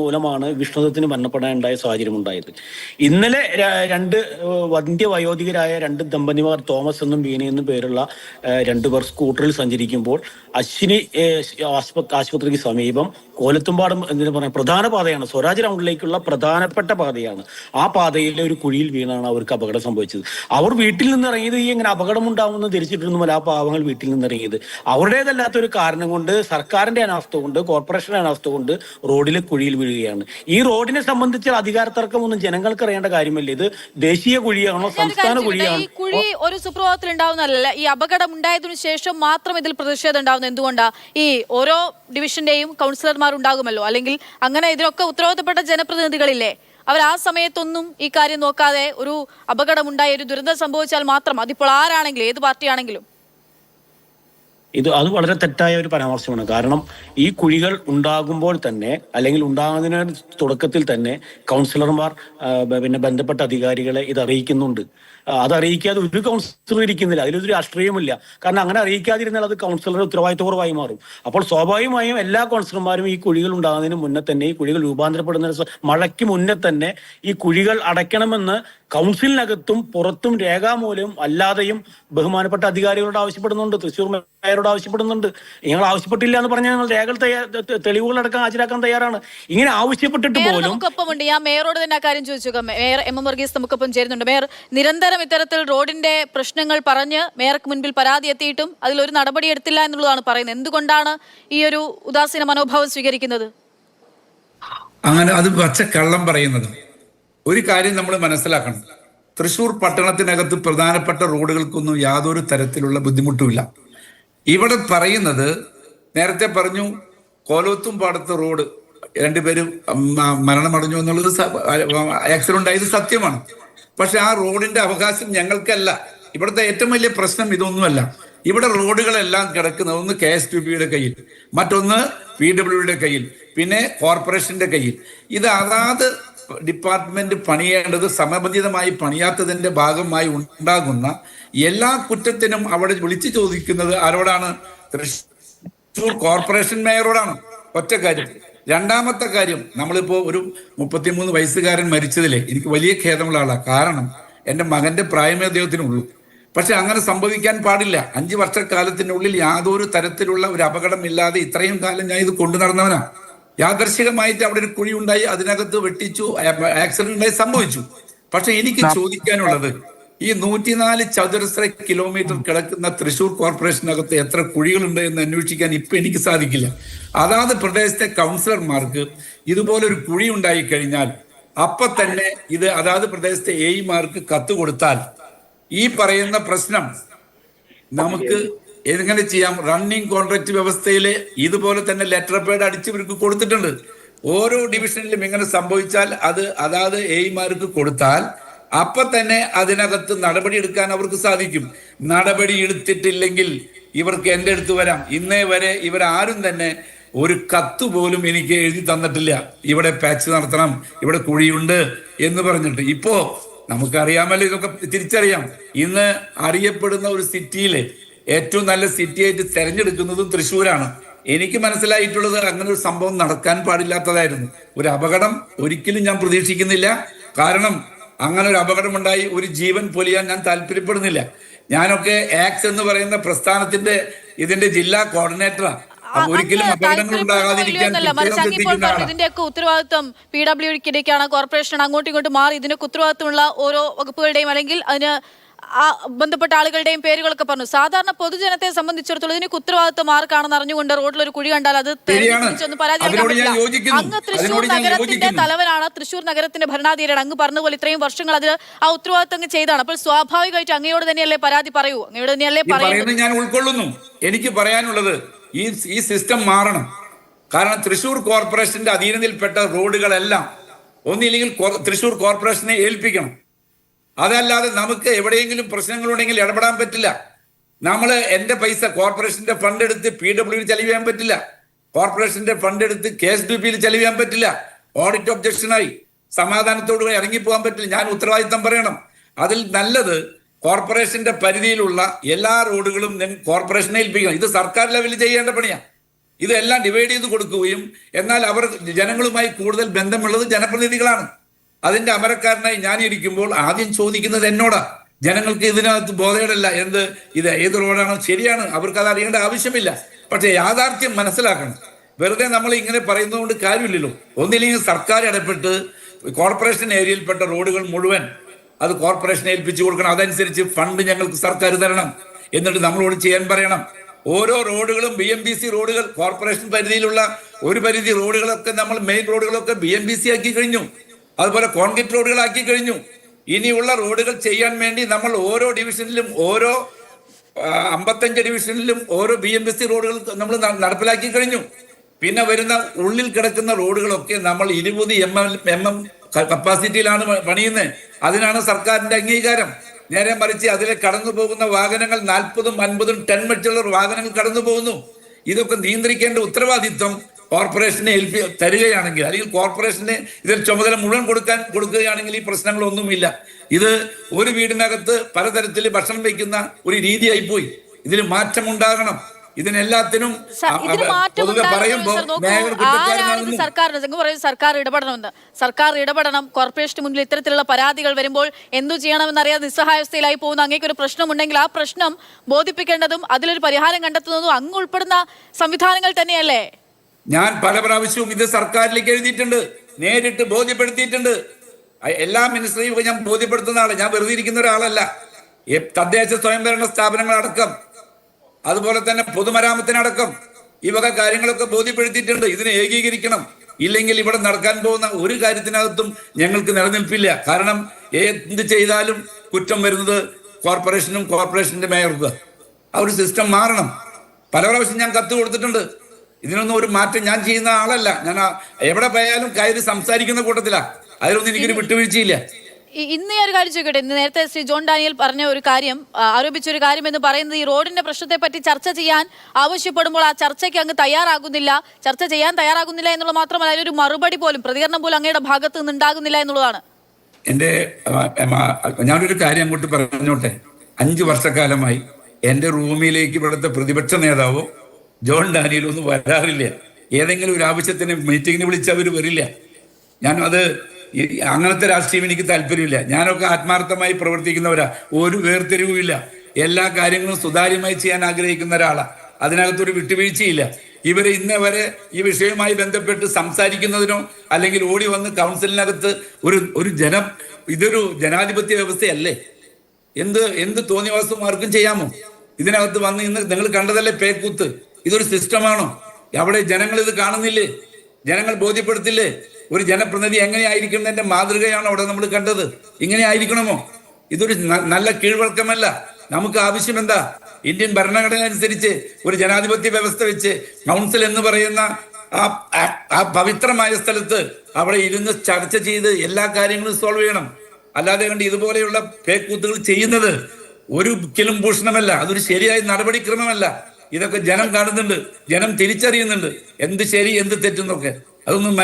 മൂലമാണ് വിഷ്ണുദത്തിന് മരണപ്പെടാനുണ്ടായ സാഹചര്യം ഉണ്ടായത് ഇന്നലെ രണ്ട് വന്ധ്യ വയോധികരായ രണ്ട് ദമ്പതിമാർ തോമസ് എന്നും വീന എന്നും പേരുള്ള രണ്ടുപേർ സ്കൂട്ടറിൽ സഞ്ചരിക്കുമ്പോൾ അശ്വിനി ആശുപത്രിക്ക് സമീപം കോലത്തുംപാടം എന്ന് പറയാം പ്രധാന പാതയാണ് സ്വരാജ് റൗണ്ടിലേക്കുള്ള പ്രധാനപ്പെട്ട പാതയാണ്. ആ പാതയിലെ ഒരു കുഴിയിൽ വീണാണ് അവർക്ക് അപകടം സംഭവിച്ചത്. അവർ വീട്ടിൽ നിന്ന് ഇറങ്ങിയത് ഈ ഇങ്ങനെ അപകടം ഉണ്ടാവുമെന്ന് ധരിച്ചിട്ടൊന്നുമല്ല ആ പാവങ്ങൾ വീട്ടിൽ നിന്ന് ഇറങ്ങിയത് അവരുടേതല്ലാത്ത ഒരു കാരണം കൊണ്ട് കൊണ്ട് സർക്കാരിന്റെ അനാസ്ഥ കൊണ്ട് കോർപ്പറേഷന്റെ അനാസ്ഥ കൊണ്ട് റോഡിൽ കുഴിയിൽ വീഴുകയാണ്. ഈ റോഡിനെ സംബന്ധിച്ച അധികാര തർക്കമൊന്നും ജനങ്ങൾക്ക് അറിയേണ്ട കാര്യമല്ല. ഇത് ദേശീയ കുഴിയാണോ സംസ്ഥാന കുഴിയാണോ? ഈ കുഴി ഒരു സുപ്രഭാതത്തിൽ ഉണ്ടാവുന്നതല്ല ഈ അപകടം ഉണ്ടായതിനു ശേഷം മാത്രം ഇതിൽ പ്രതിഷേധം ഉണ്ടാവുന്നത് എന്തുകൊണ്ടാ? ഈ ഓരോ ഡിവിഷന്റെയും കൗൺസിലർമാർ ഉണ്ടാകുമല്ലോ? അല്ലെങ്കിൽ അങ്ങനെ ഇതിനൊക്കെ ഉത്തരവാദിത്തപ്പെട്ട ജനപ്രതിനിധികളില്ലേ? അവർ ആ സമയത്തൊന്നും ഈ കാര്യം നോക്കാതെ ഒരു അപകടമുണ്ടായി ഒരു ദുരന്തം സംഭവിച്ചാൽ മാത്രം അതിപ്പോൾ ആരാണെങ്കിലും ഏത് പാർട്ടിയാണെങ്കിലും ഇത് അത് വളരെ തെറ്റായ ഒരു പരാമർശമാണ്. കാരണം ഈ കുഴികൾ ഉണ്ടാകുമ്പോൾ തന്നെ അല്ലെങ്കിൽ ഉണ്ടാകുന്നതിന് തുടക്കത്തിൽ തന്നെ കൗൺസിലർമാർ പിന്നെ ബന്ധപ്പെട്ട അധികാരികളെ ഇത് അറിയിക്കുന്നുണ്ട്. അത് അറിയിക്കാതെ ഒരു കൗൺസിലർ ഇരിക്കുന്നില്ല. അതിലൊരു രാഷ്ട്രീയമില്ല കാരണം അങ്ങനെ അറിയിക്കാതിരുന്നാൽ അത് കൗൺസിലറുടെ ഉത്തരവാദിത്തപൂർവമായി മാറും. അപ്പോൾ സ്വാഭാവികമായും എല്ലാ കൗൺസിലർമാരും ഈ കുഴികൾ ഉണ്ടാകുന്നതിന് മുന്നേ തന്നെ ഈ കുഴികൾ രൂപാന്തരപ്പെടുന്ന മഴയ്ക്ക് മുന്നേ തന്നെ ഈ കുഴികൾ അടയ്ക്കണമെന്ന് കൗൺസിലിനകത്തും പുറത്തും രേഖാമൂലം അല്ലാതെയും ബഹുമാനപ്പെട്ട അധികാരികളോട് ആവശ്യപ്പെടുന്നുണ്ട് തൃശ്ശൂർ മേയറോട് ആവശ്യപ്പെടുന്നുണ്ട്. നിങ്ങൾ ആവശ്യപ്പെട്ടില്ല എന്ന് പറഞ്ഞാൽ ഞങ്ങൾ രേഖകൾ തെളിവുകൾ അടക്കം തെളിവുകളടക്കം ഹാജരാക്കാൻ തയ്യാറാണ്. ഇങ്ങനെ ആവശ്യപ്പെട്ടിട്ട് പോലും നമുക്കൊപ്പമുണ്ട്. ഞാൻ മേയറോട് തന്നെ ആ കാര്യം ചോദിച്ചു. Mayor M. എം. വർഗീസ് നമുക്കൊപ്പം ചേരുന്നുണ്ട്. മേയർ നിരന്തരം ഇത്തരത്തിൽ റോഡിന്റെ പ്രശ്നങ്ങൾ പറഞ്ഞ് മേയർക്ക് മുൻപിൽ പരാതി എത്തിയിട്ടും അതിലൊരു നടപടി എടുത്തില്ല എന്നുള്ളതാണ് പറയുന്നത്. എന്തുകൊണ്ടാണ് ഈ ഒരു ഉദാസീന മനോഭാവം സ്വീകരിക്കുന്നത്? അങ്ങനെ അത് പച്ച കള്ളം പറയുന്നത്. ഒരു കാര്യം നമ്മൾ മനസ്സിലാക്കണം. തൃശൂർ പട്ടണത്തിനകത്ത് പ്രധാനപ്പെട്ട റോഡുകൾക്കൊന്നും യാതൊരു തരത്തിലുള്ള ബുദ്ധിമുട്ടുമില്ല. ഇവിടെ പറയുന്നത് നേരത്തെ പറഞ്ഞു കോലോത്തും പാടത്ത് റോഡ് രണ്ടുപേരും മരണമടഞ്ഞു എന്നുള്ളത് ആക്സിഡന്റ് ആയത് സത്യമാണ്. പക്ഷെ ആ റോഡിന്റെ അവകാശം ഞങ്ങൾക്കല്ല. ഇവിടുത്തെ ഏറ്റവും വലിയ പ്രശ്നം ഇതൊന്നുമല്ല. ഇവിടെ റോഡുകളെല്ലാം കിടക്കുന്നത് ഒന്ന് കെ എസ് ടി പിയുടെ കയ്യിൽ മറ്റൊന്ന് പി ഡബ്ല്യുയുടെ കയ്യിൽ പിന്നെ കോർപ്പറേഷന്റെ കയ്യിൽ. ഇത് അതാത് ഡിപ്പാർട്ട്മെന്റ് പണിയേണ്ടത് സമബന്ധിതമായി പണിയാത്തതിന്റെ ഭാഗമായി ഉണ്ടാകുന്ന എല്ലാ കുറ്റത്തിനും അവിടെ വിളിച്ചു ചോദിക്കുന്നത് ആരോടാണ്? തൃശൂർ കോർപ്പറേഷൻ മേയറോടാണ്. ഒറ്റ കാര്യം. രണ്ടാമത്തെ കാര്യം നമ്മളിപ്പോ ഒരു മുപ്പത്തിമൂന്ന് വയസ്സുകാരൻ മരിച്ചതിലെ എനിക്ക് വലിയ ഖേദമുള്ള ആളാണ് കാരണം എന്റെ മകന്റെ പ്രായമേ അദ്ദേഹത്തിനുള്ളൂ. പക്ഷെ അങ്ങനെ സംഭവിക്കാൻ പാടില്ല. അഞ്ചു വർഷക്കാലത്തിനുള്ളിൽ യാതൊരു തരത്തിലുള്ള ഒരു അപകടമില്ലാതെ ഇത്രയും കാലം ഞാൻ ഇത് കൊണ്ടു നടന്നവനാ. യാദർശികമായിട്ട് അവിടെ ഒരു കുഴി ഉണ്ടായി അതിനകത്ത് വെട്ടിച്ചു ആക്സിഡന്റ് ഉണ്ടായി സംഭവിച്ചു. പക്ഷെ എനിക്ക് ചോദിക്കാനുള്ളത് ഈ നൂറ്റിനാല് ചതുരശ്ര കിലോമീറ്റർ കിടക്കുന്ന തൃശൂർ കോർപ്പറേഷനകത്ത് എത്ര കുഴികളുണ്ട് എന്ന് അന്വേഷിക്കാൻ ഇപ്പൊ എനിക്ക് സാധിക്കില്ല. അതാത് പ്രദേശത്തെ കൗൺസിലർമാർക്ക് ഇതുപോലൊരു കുഴി ഉണ്ടായി കഴിഞ്ഞാൽ അപ്പൊ തന്നെ ഇത് അതാത് പ്രദേശത്തെ എയിമാർക്ക് കത്ത് കൊടുത്താൽ ഈ പറയുന്ന പ്രശ്നം നമുക്ക് എങ്ങനെ ചെയ്യാം. റണ്ണിങ് കോൺട്രാക്ട് വ്യവസ്ഥയിൽ ഇതുപോലെ തന്നെ ലെറ്റർ പേഡ് അടിച്ച് ഇവർക്ക് കൊടുത്തിട്ടുണ്ട്. ഓരോ ഡിവിഷനിലും ഇങ്ങനെ സംഭവിച്ചാൽ അത് അതാത് എയിമാർക്ക് കൊടുത്താൽ അപ്പൊ തന്നെ അതിനകത്ത് നടപടി എടുക്കാൻ അവർക്ക് സാധിക്കും. നടപടി എടുത്തിട്ടില്ലെങ്കിൽ ഇവർക്ക് എന്റെ അടുത്ത് വരാം. ഇന്നേ വരെ ഇവരാരും തന്നെ ഒരു കത്ത് പോലും എനിക്ക് എഴുതി തന്നിട്ടില്ല. ഇവിടെ പാച്ച് നടത്തണം ഇവിടെ കുഴിയുണ്ട് എന്ന് പറഞ്ഞിട്ട്. ഇപ്പോ നമുക്കറിയാമല്ലോ ഇതൊക്കെ തിരിച്ചറിയാം. ഇന്ന് അറിയപ്പെടുന്ന ഒരു സിറ്റിയിലെ ഏറ്റവും നല്ല സിറ്റിയായിട്ട് തെരഞ്ഞെടുക്കുന്നതും തൃശ്ശൂരാണ്. എനിക്ക് മനസ്സിലായിട്ടുള്ളത് അങ്ങനെ ഒരു സംഭവം നടക്കാൻ പാടില്ലാത്തതായിരുന്നു. ഒരു അപകടം ഒരിക്കലും ഞാൻ പ്രതീക്ഷിക്കുന്നില്ല. കാരണം അങ്ങനെ ഒരു അപകടമുണ്ടായി ഒരു ജീവൻ പൊലിയാൻ ഞാൻ താല്പര്യപ്പെടുന്നില്ല. ഞാനൊക്കെ ആക്സ് എന്ന് പറയുന്ന പ്രസ്ഥാനത്തിന്റെ ഇതിന്റെ ജില്ലാ കോർഡിനേറ്ററാണ്. ഇതിന്റെയൊക്കെ ഉത്തരവാദിത്വം പി ഡബ്ല്യു ഡിക്കാണ് കോർപ്പറേഷൻ അങ്ങോട്ടും ഇങ്ങോട്ടും മാറി ഇതിനൊക്കെ ഉത്തരവാദിത്വമുള്ള ഓരോ വകുപ്പുകളുടെയും അല്ലെങ്കിൽ അതിന് ആ ബന്ധപ്പെട്ട ആളുകളുടെയും പേരുകളൊക്കെ പറഞ്ഞു. സാധാരണ പൊതുജനത്തെ സംബന്ധിച്ചിടത്തോളം ഇതിനൊക്കെ ഉത്തരവാദിത്വം ആർക്കാണെന്ന് അറിഞ്ഞുകൊണ്ട് റോഡിൽ ഒരു കുഴി കണ്ടാൽ അത് പരാതി യോജിക്കുന്നു. അങ്ങ് തൃശൂർ നഗരത്തിന്റെ തലവനാണ്. തൃശൂർ നഗരത്തിന്റെ ഭരണാധികാരിയാണ്. അങ്ങ് പറഞ്ഞ പോലെ ഇത്രയും വർഷങ്ങൾ അത് ആ ഉത്തരവാദിത്വം അങ്ങ് ചെയ്താണ് അപ്പോൾ സ്വാഭാവികമായിട്ട് അങ്ങയോട് തന്നെയല്ലേ പരാതി പറയൂ? അങ്ങയോട് തന്നെയല്ലേ പറയൂ പറയുന്നത്? ഞാൻ ഉൾക്കൊള്ളുന്നു. എനിക്ക് പറയാനുള്ളത് ഈ ഈ സിസ്റ്റം മാറണം. കാരണം തൃശൂർ കോർപ്പറേഷന്റെ അധീനതയിൽപ്പെട്ട റോഡുകളെല്ലാം ഒന്നില്ലെങ്കിൽ തൃശൂർ കോർപ്പറേഷനെ ഏൽപ്പിക്കണം. അതല്ലാതെ നമുക്ക് എവിടെയെങ്കിലും പ്രശ്നങ്ങളുണ്ടെങ്കിൽ ഇടപെടാൻ പറ്റില്ല. നമ്മൾ എന്റെ പൈസ കോർപ്പറേഷന്റെ ഫണ്ട് എടുത്ത് പി ഡബ്ല്യു ചെലവ് ചെയ്യാൻ പറ്റില്ല. കോർപ്പറേഷന്റെ ഫണ്ട് എടുത്ത് കെ എസ് ഡി പിയിൽ ചെലവ് ചെയ്യാൻ പറ്റില്ല. ഓഡിറ്റ് ഒബ്ജക്ഷനായി സമാധാനത്തോട് കൂടി ഇറങ്ങിപ്പോകാൻ പറ്റില്ല. ഞാൻ ഉത്തരവാദിത്തം പറയണം. അതിൽ നല്ലത് കോർപ്പറേഷന്റെ പരിധിയിലുള്ള എല്ലാ റോഡുകളും കോർപ്പറേഷനെ ഏൽപ്പിക്കണം. ഇത് സർക്കാർ ലെവലിൽ ചെയ്യേണ്ട പണിയാണ് ഇതെല്ലാം ഡിവൈഡ് ചെയ്ത് കൊടുക്കുകയും എന്നാൽ അവർ ജനങ്ങളുമായി കൂടുതൽ ബന്ധമുള്ളത് ജനപ്രതിനിധികളാണ്. അതിന്റെ അമരക്കാരനായി ഞാനിരിക്കുമ്പോൾ ആദ്യം ചോദിക്കുന്നത് എന്നോടാ. ജനങ്ങൾക്ക് ഇതിനകത്ത് ബോധേടല്ല എന്ത്? ഇത് ഏത് റോഡാണ്? ശരിയാണ്. അവർക്ക് അത് അറിയേണ്ട ആവശ്യമില്ല. പക്ഷെ യാഥാർത്ഥ്യം മനസ്സിലാക്കണം. വെറുതെ നമ്മൾ ഇങ്ങനെ പറയുന്നത് കൊണ്ട് കാര്യമില്ലല്ലോ. ഒന്നില്ലെങ്കിൽ സർക്കാർ ഇടപെട്ട് കോർപ്പറേഷൻ ഏരിയയിൽപ്പെട്ട റോഡുകൾ മുഴുവൻ അത് കോർപ്പറേഷൻ ഏൽപ്പിച്ചു കൊടുക്കണം. അതനുസരിച്ച് ഫണ്ട് ഞങ്ങൾക്ക് സർക്കാർ തരണം. എന്നിട്ട് നമ്മളോട് ചെയ്യാൻ പറയണം. ഓരോ റോഡുകളും ബി എം ബി സി റോഡുകൾ കോർപ്പറേഷൻ പരിധിയിലുള്ള ഒരു പരിധി റോഡുകളൊക്കെ നമ്മൾ മെയിൻ റോഡുകളൊക്കെ ബി എം ബി സി ആക്കി കഴിഞ്ഞു. അതുപോലെ കോൺക്രീറ്റ് റോഡുകളാക്കി കഴിഞ്ഞു. ഇനിയുള്ള റോഡുകൾ ചെയ്യാൻ വേണ്ടി നമ്മൾ ഓരോ ഡിവിഷനിലും ഓരോ അമ്പത്തഞ്ച് ഡിവിഷനിലും ഓരോ ബി എം എസ് സി റോഡുകൾ നമ്മൾ നടപ്പിലാക്കി കഴിഞ്ഞു. പിന്നെ വരുന്ന ഉള്ളിൽ കിടക്കുന്ന റോഡുകളൊക്കെ നമ്മൾ ഇരുപത് എം എൽ എം എം കപ്പാസിറ്റിയിലാണ് പണിയുന്നത് അതിനാണ് സർക്കാരിന്റെ അംഗീകാരം. നേരെ മറിച്ച് അതിലെ കടന്നു പോകുന്ന വാഹനങ്ങൾ നാൽപ്പതും അൻപതും ടൺ വെച്ചുള്ള വാഹനങ്ങൾ കടന്നു പോകുന്നു. ഇതൊക്കെ നിയന്ത്രിക്കേണ്ട ഉത്തരവാദിത്വം കോർപ്പറേഷനെ ഏൽപ്പി തരികയാണെങ്കിൽ അല്ലെങ്കിൽ കോർപ്പറേഷന് ഇതിൽ ചുമതല മുഴുവൻ കൊടുക്കാൻ കൊടുക്കുകയാണെങ്കിൽ ഈ പ്രശ്നങ്ങളൊന്നുമില്ല. ഇത് ഒരു വീടിനകത്ത് പലതരത്തിൽ ഭക്ഷണം വയ്ക്കുന്ന ഒരു രീതിയായി പോയി. ഇതിന് മാറ്റം ഉണ്ടാകണം ഇതിനെല്ലാത്തിനും സർക്കാർ ഇടപെടണമെന്ന്. സർക്കാർ ഇടപെടണം കോർപ്പറേഷന് മുന്നിൽ ഇത്തരത്തിലുള്ള പരാതികൾ വരുമ്പോൾ എന്തു ചെയ്യണമെന്ന് അറിയാതെ നിസ്സഹായസ്ഥയിലായി പോകുന്ന അങ്ങേക്ക് ഒരു പ്രശ്നമുണ്ടെങ്കിൽ ആ പ്രശ്നം ബോധിപ്പിക്കേണ്ടതും അതിലൊരു പരിഹാരം കണ്ടെത്തുന്നതും അങ്ങ് ഉൾപ്പെടുന്ന സംവിധാനങ്ങൾ തന്നെയല്ലേ? ഞാൻ പല പ്രാവശ്യവും ഇത് സർക്കാരിലേക്ക് എഴുതിയിട്ടുണ്ട് നേരിട്ട് ബോധ്യപ്പെടുത്തിയിട്ടുണ്ട്. എല്ലാ മിനിസ്ട്രിയും ഞാൻ ബോധ്യപ്പെടുത്തുന്ന ആളെ ഞാൻ വെറുതെ ഇരിക്കുന്ന ഒരാളല്ല. തദ്ദേശ സ്വയംഭരണ സ്ഥാപനങ്ങളടക്കം അതുപോലെ തന്നെ പൊതുമരാമത്തിനടക്കം ഈ വക കാര്യങ്ങളൊക്കെ ബോധ്യപ്പെടുത്തിയിട്ടുണ്ട്. ഇതിനെ ഏകീകരിക്കണം. ഇല്ലെങ്കിൽ ഇവിടെ നടക്കാൻ പോകുന്ന ഒരു കാര്യത്തിനകത്തും ഞങ്ങൾക്ക് നിലനിൽപ്പില്ല. കാരണം എന്ത് ചെയ്താലും കുറ്റം വരുന്നത് കോർപ്പറേഷനും കോർപ്പറേഷന്റെ മേയർക്ക്. ആ ഒരു സിസ്റ്റം മാറണം. പല പ്രാവശ്യം ഞാൻ കത്ത് കൊടുത്തിട്ടുണ്ട്. ഇതിനൊന്നും ഒരു മാറ്റം ഞാൻ ചെയ്യുന്ന ആളല്ല. ഞാൻ എവിടെ പോയാലും കയറി സംസാരിക്കുന്ന കൂട്ടത്തിലാ. അതിലൊന്നും എനിക്കൊരു വിട്ടുവീഴ്ചയില്ല. ഈ- ഇന്ന് ഞാൻ ഒരു കാര്യം ചോദിക്കട്ടെ? ഇന്ന് നേരത്തെ ശ്രീ ജോൺ ഡാനിയൽ പറഞ്ഞ ഒരു കാര്യം ആരോപിച്ച ഒരു കാര്യം എന്ന് പറയുന്നത് ഈ റോഡിന്റെ പ്രശ്നത്തെ പറ്റി ചർച്ച ചെയ്യാൻ ആവശ്യപ്പെടുമ്പോൾ ആ ചർച്ചയ്ക്ക് അങ്ങ് തയ്യാറാകുന്നില്ല. ചർച്ച ചെയ്യാൻ തയ്യാറാകുന്നില്ല എന്നുള്ള മാത്രമല്ല അതിലൊരു മറുപടി പോലും പ്രതികരണം പോലും അങ്ങയുടെ ഭാഗത്ത് നിന്ന് ഉണ്ടാകുന്നില്ല എന്നുള്ളതാണ്. എന്റെ ഞാനൊരു കാര്യം അങ്ങോട്ട് പറഞ്ഞോട്ടെ? അഞ്ചു വർഷക്കാലമായി എന്റെ റൂമിലേക്ക് ഇവിടുത്തെ പ്രതിപക്ഷ നേതാവോ ജോൺ ഡാനിയൽ ഒന്നും വരാറില്ല. ഏതെങ്കിലും ഒരു ആവശ്യത്തിന് മീറ്റിങ്ങിന് വിളിച്ച് അവർ വരില്ല. ഞാൻ അത് അങ്ങനത്തെ രാഷ്ട്രീയം എനിക്ക് താല്പര്യമില്ല. ഞാനൊക്കെ ആത്മാർത്ഥമായി പ്രവർത്തിക്കുന്നവരാ. ഒരു വേർതിരിവുമില്ല. എല്ലാ കാര്യങ്ങളും സുതാര്യമായി ചെയ്യാൻ ആഗ്രഹിക്കുന്ന ഒരാളാ. അതിനകത്തൊരു വിട്ടുവീഴ്ചയില്ല. ഇവർ ഇന്നേ വരെ ഈ വിഷയവുമായി ബന്ധപ്പെട്ട് സംസാരിക്കുന്നതിനോ അല്ലെങ്കിൽ ഓടി വന്ന് കൗൺസിലിനകത്ത് ഒരു ഒരു ജനം ഇതൊരു ജനാധിപത്യ വ്യവസ്ഥയല്ലേ? എന്ത് എന്ത് തോന്നിവാസവും ആർക്കും ചെയ്യാമോ? ഇതിനകത്ത് വന്ന് ഇന്ന് നിങ്ങൾ കണ്ടതല്ലേ പേക്കൂത്ത്? ഇതൊരു സിസ്റ്റമാണോ? അവിടെ ജനങ്ങൾ ഇത് കാണുന്നില്ലേ? ജനങ്ങൾ ബോധ്യപ്പെടുത്തില്ലേ? ഒരു ജനപ്രതിനിധി എങ്ങനെയായിരിക്കുന്നതിന്റെ മാതൃകയാണ് അവിടെ നമ്മൾ കണ്ടത്? ഇങ്ങനെ ആയിരിക്കണമോ? ഇതൊരു നല്ല കീഴ്വഴക്കമല്ല. നമുക്ക് ആവശ്യം എന്താ ഇന്ത്യൻ ഭരണഘടന അനുസരിച്ച് ഒരു ജനാധിപത്യ വ്യവസ്ഥ വെച്ച് കൗൺസിൽ എന്ന് പറയുന്ന ആ- ആ പവിത്രമായ സ്ഥലത്ത് അവിടെ ഇരുന്ന് ചർച്ച ചെയ്ത് എല്ലാ കാര്യങ്ങളും സോൾവ് ചെയ്യണം. അല്ലാതെ കണ്ട് ഇതുപോലെയുള്ള പേക്കൂത്തുകൾ ചെയ്യുന്നത് ഒരു കിലും ഭൂഷണമല്ല. അതൊരു ശരിയായ നടപടിക്രമമല്ല. ഇതൊക്കെ ജനം കാണുന്നുണ്ട് ജനം തിരിച്ചറിയുന്നുണ്ട്. എന്ത് ശരി എന്ത് തെറ്റെന്നൊക്കെ അതൊന്നും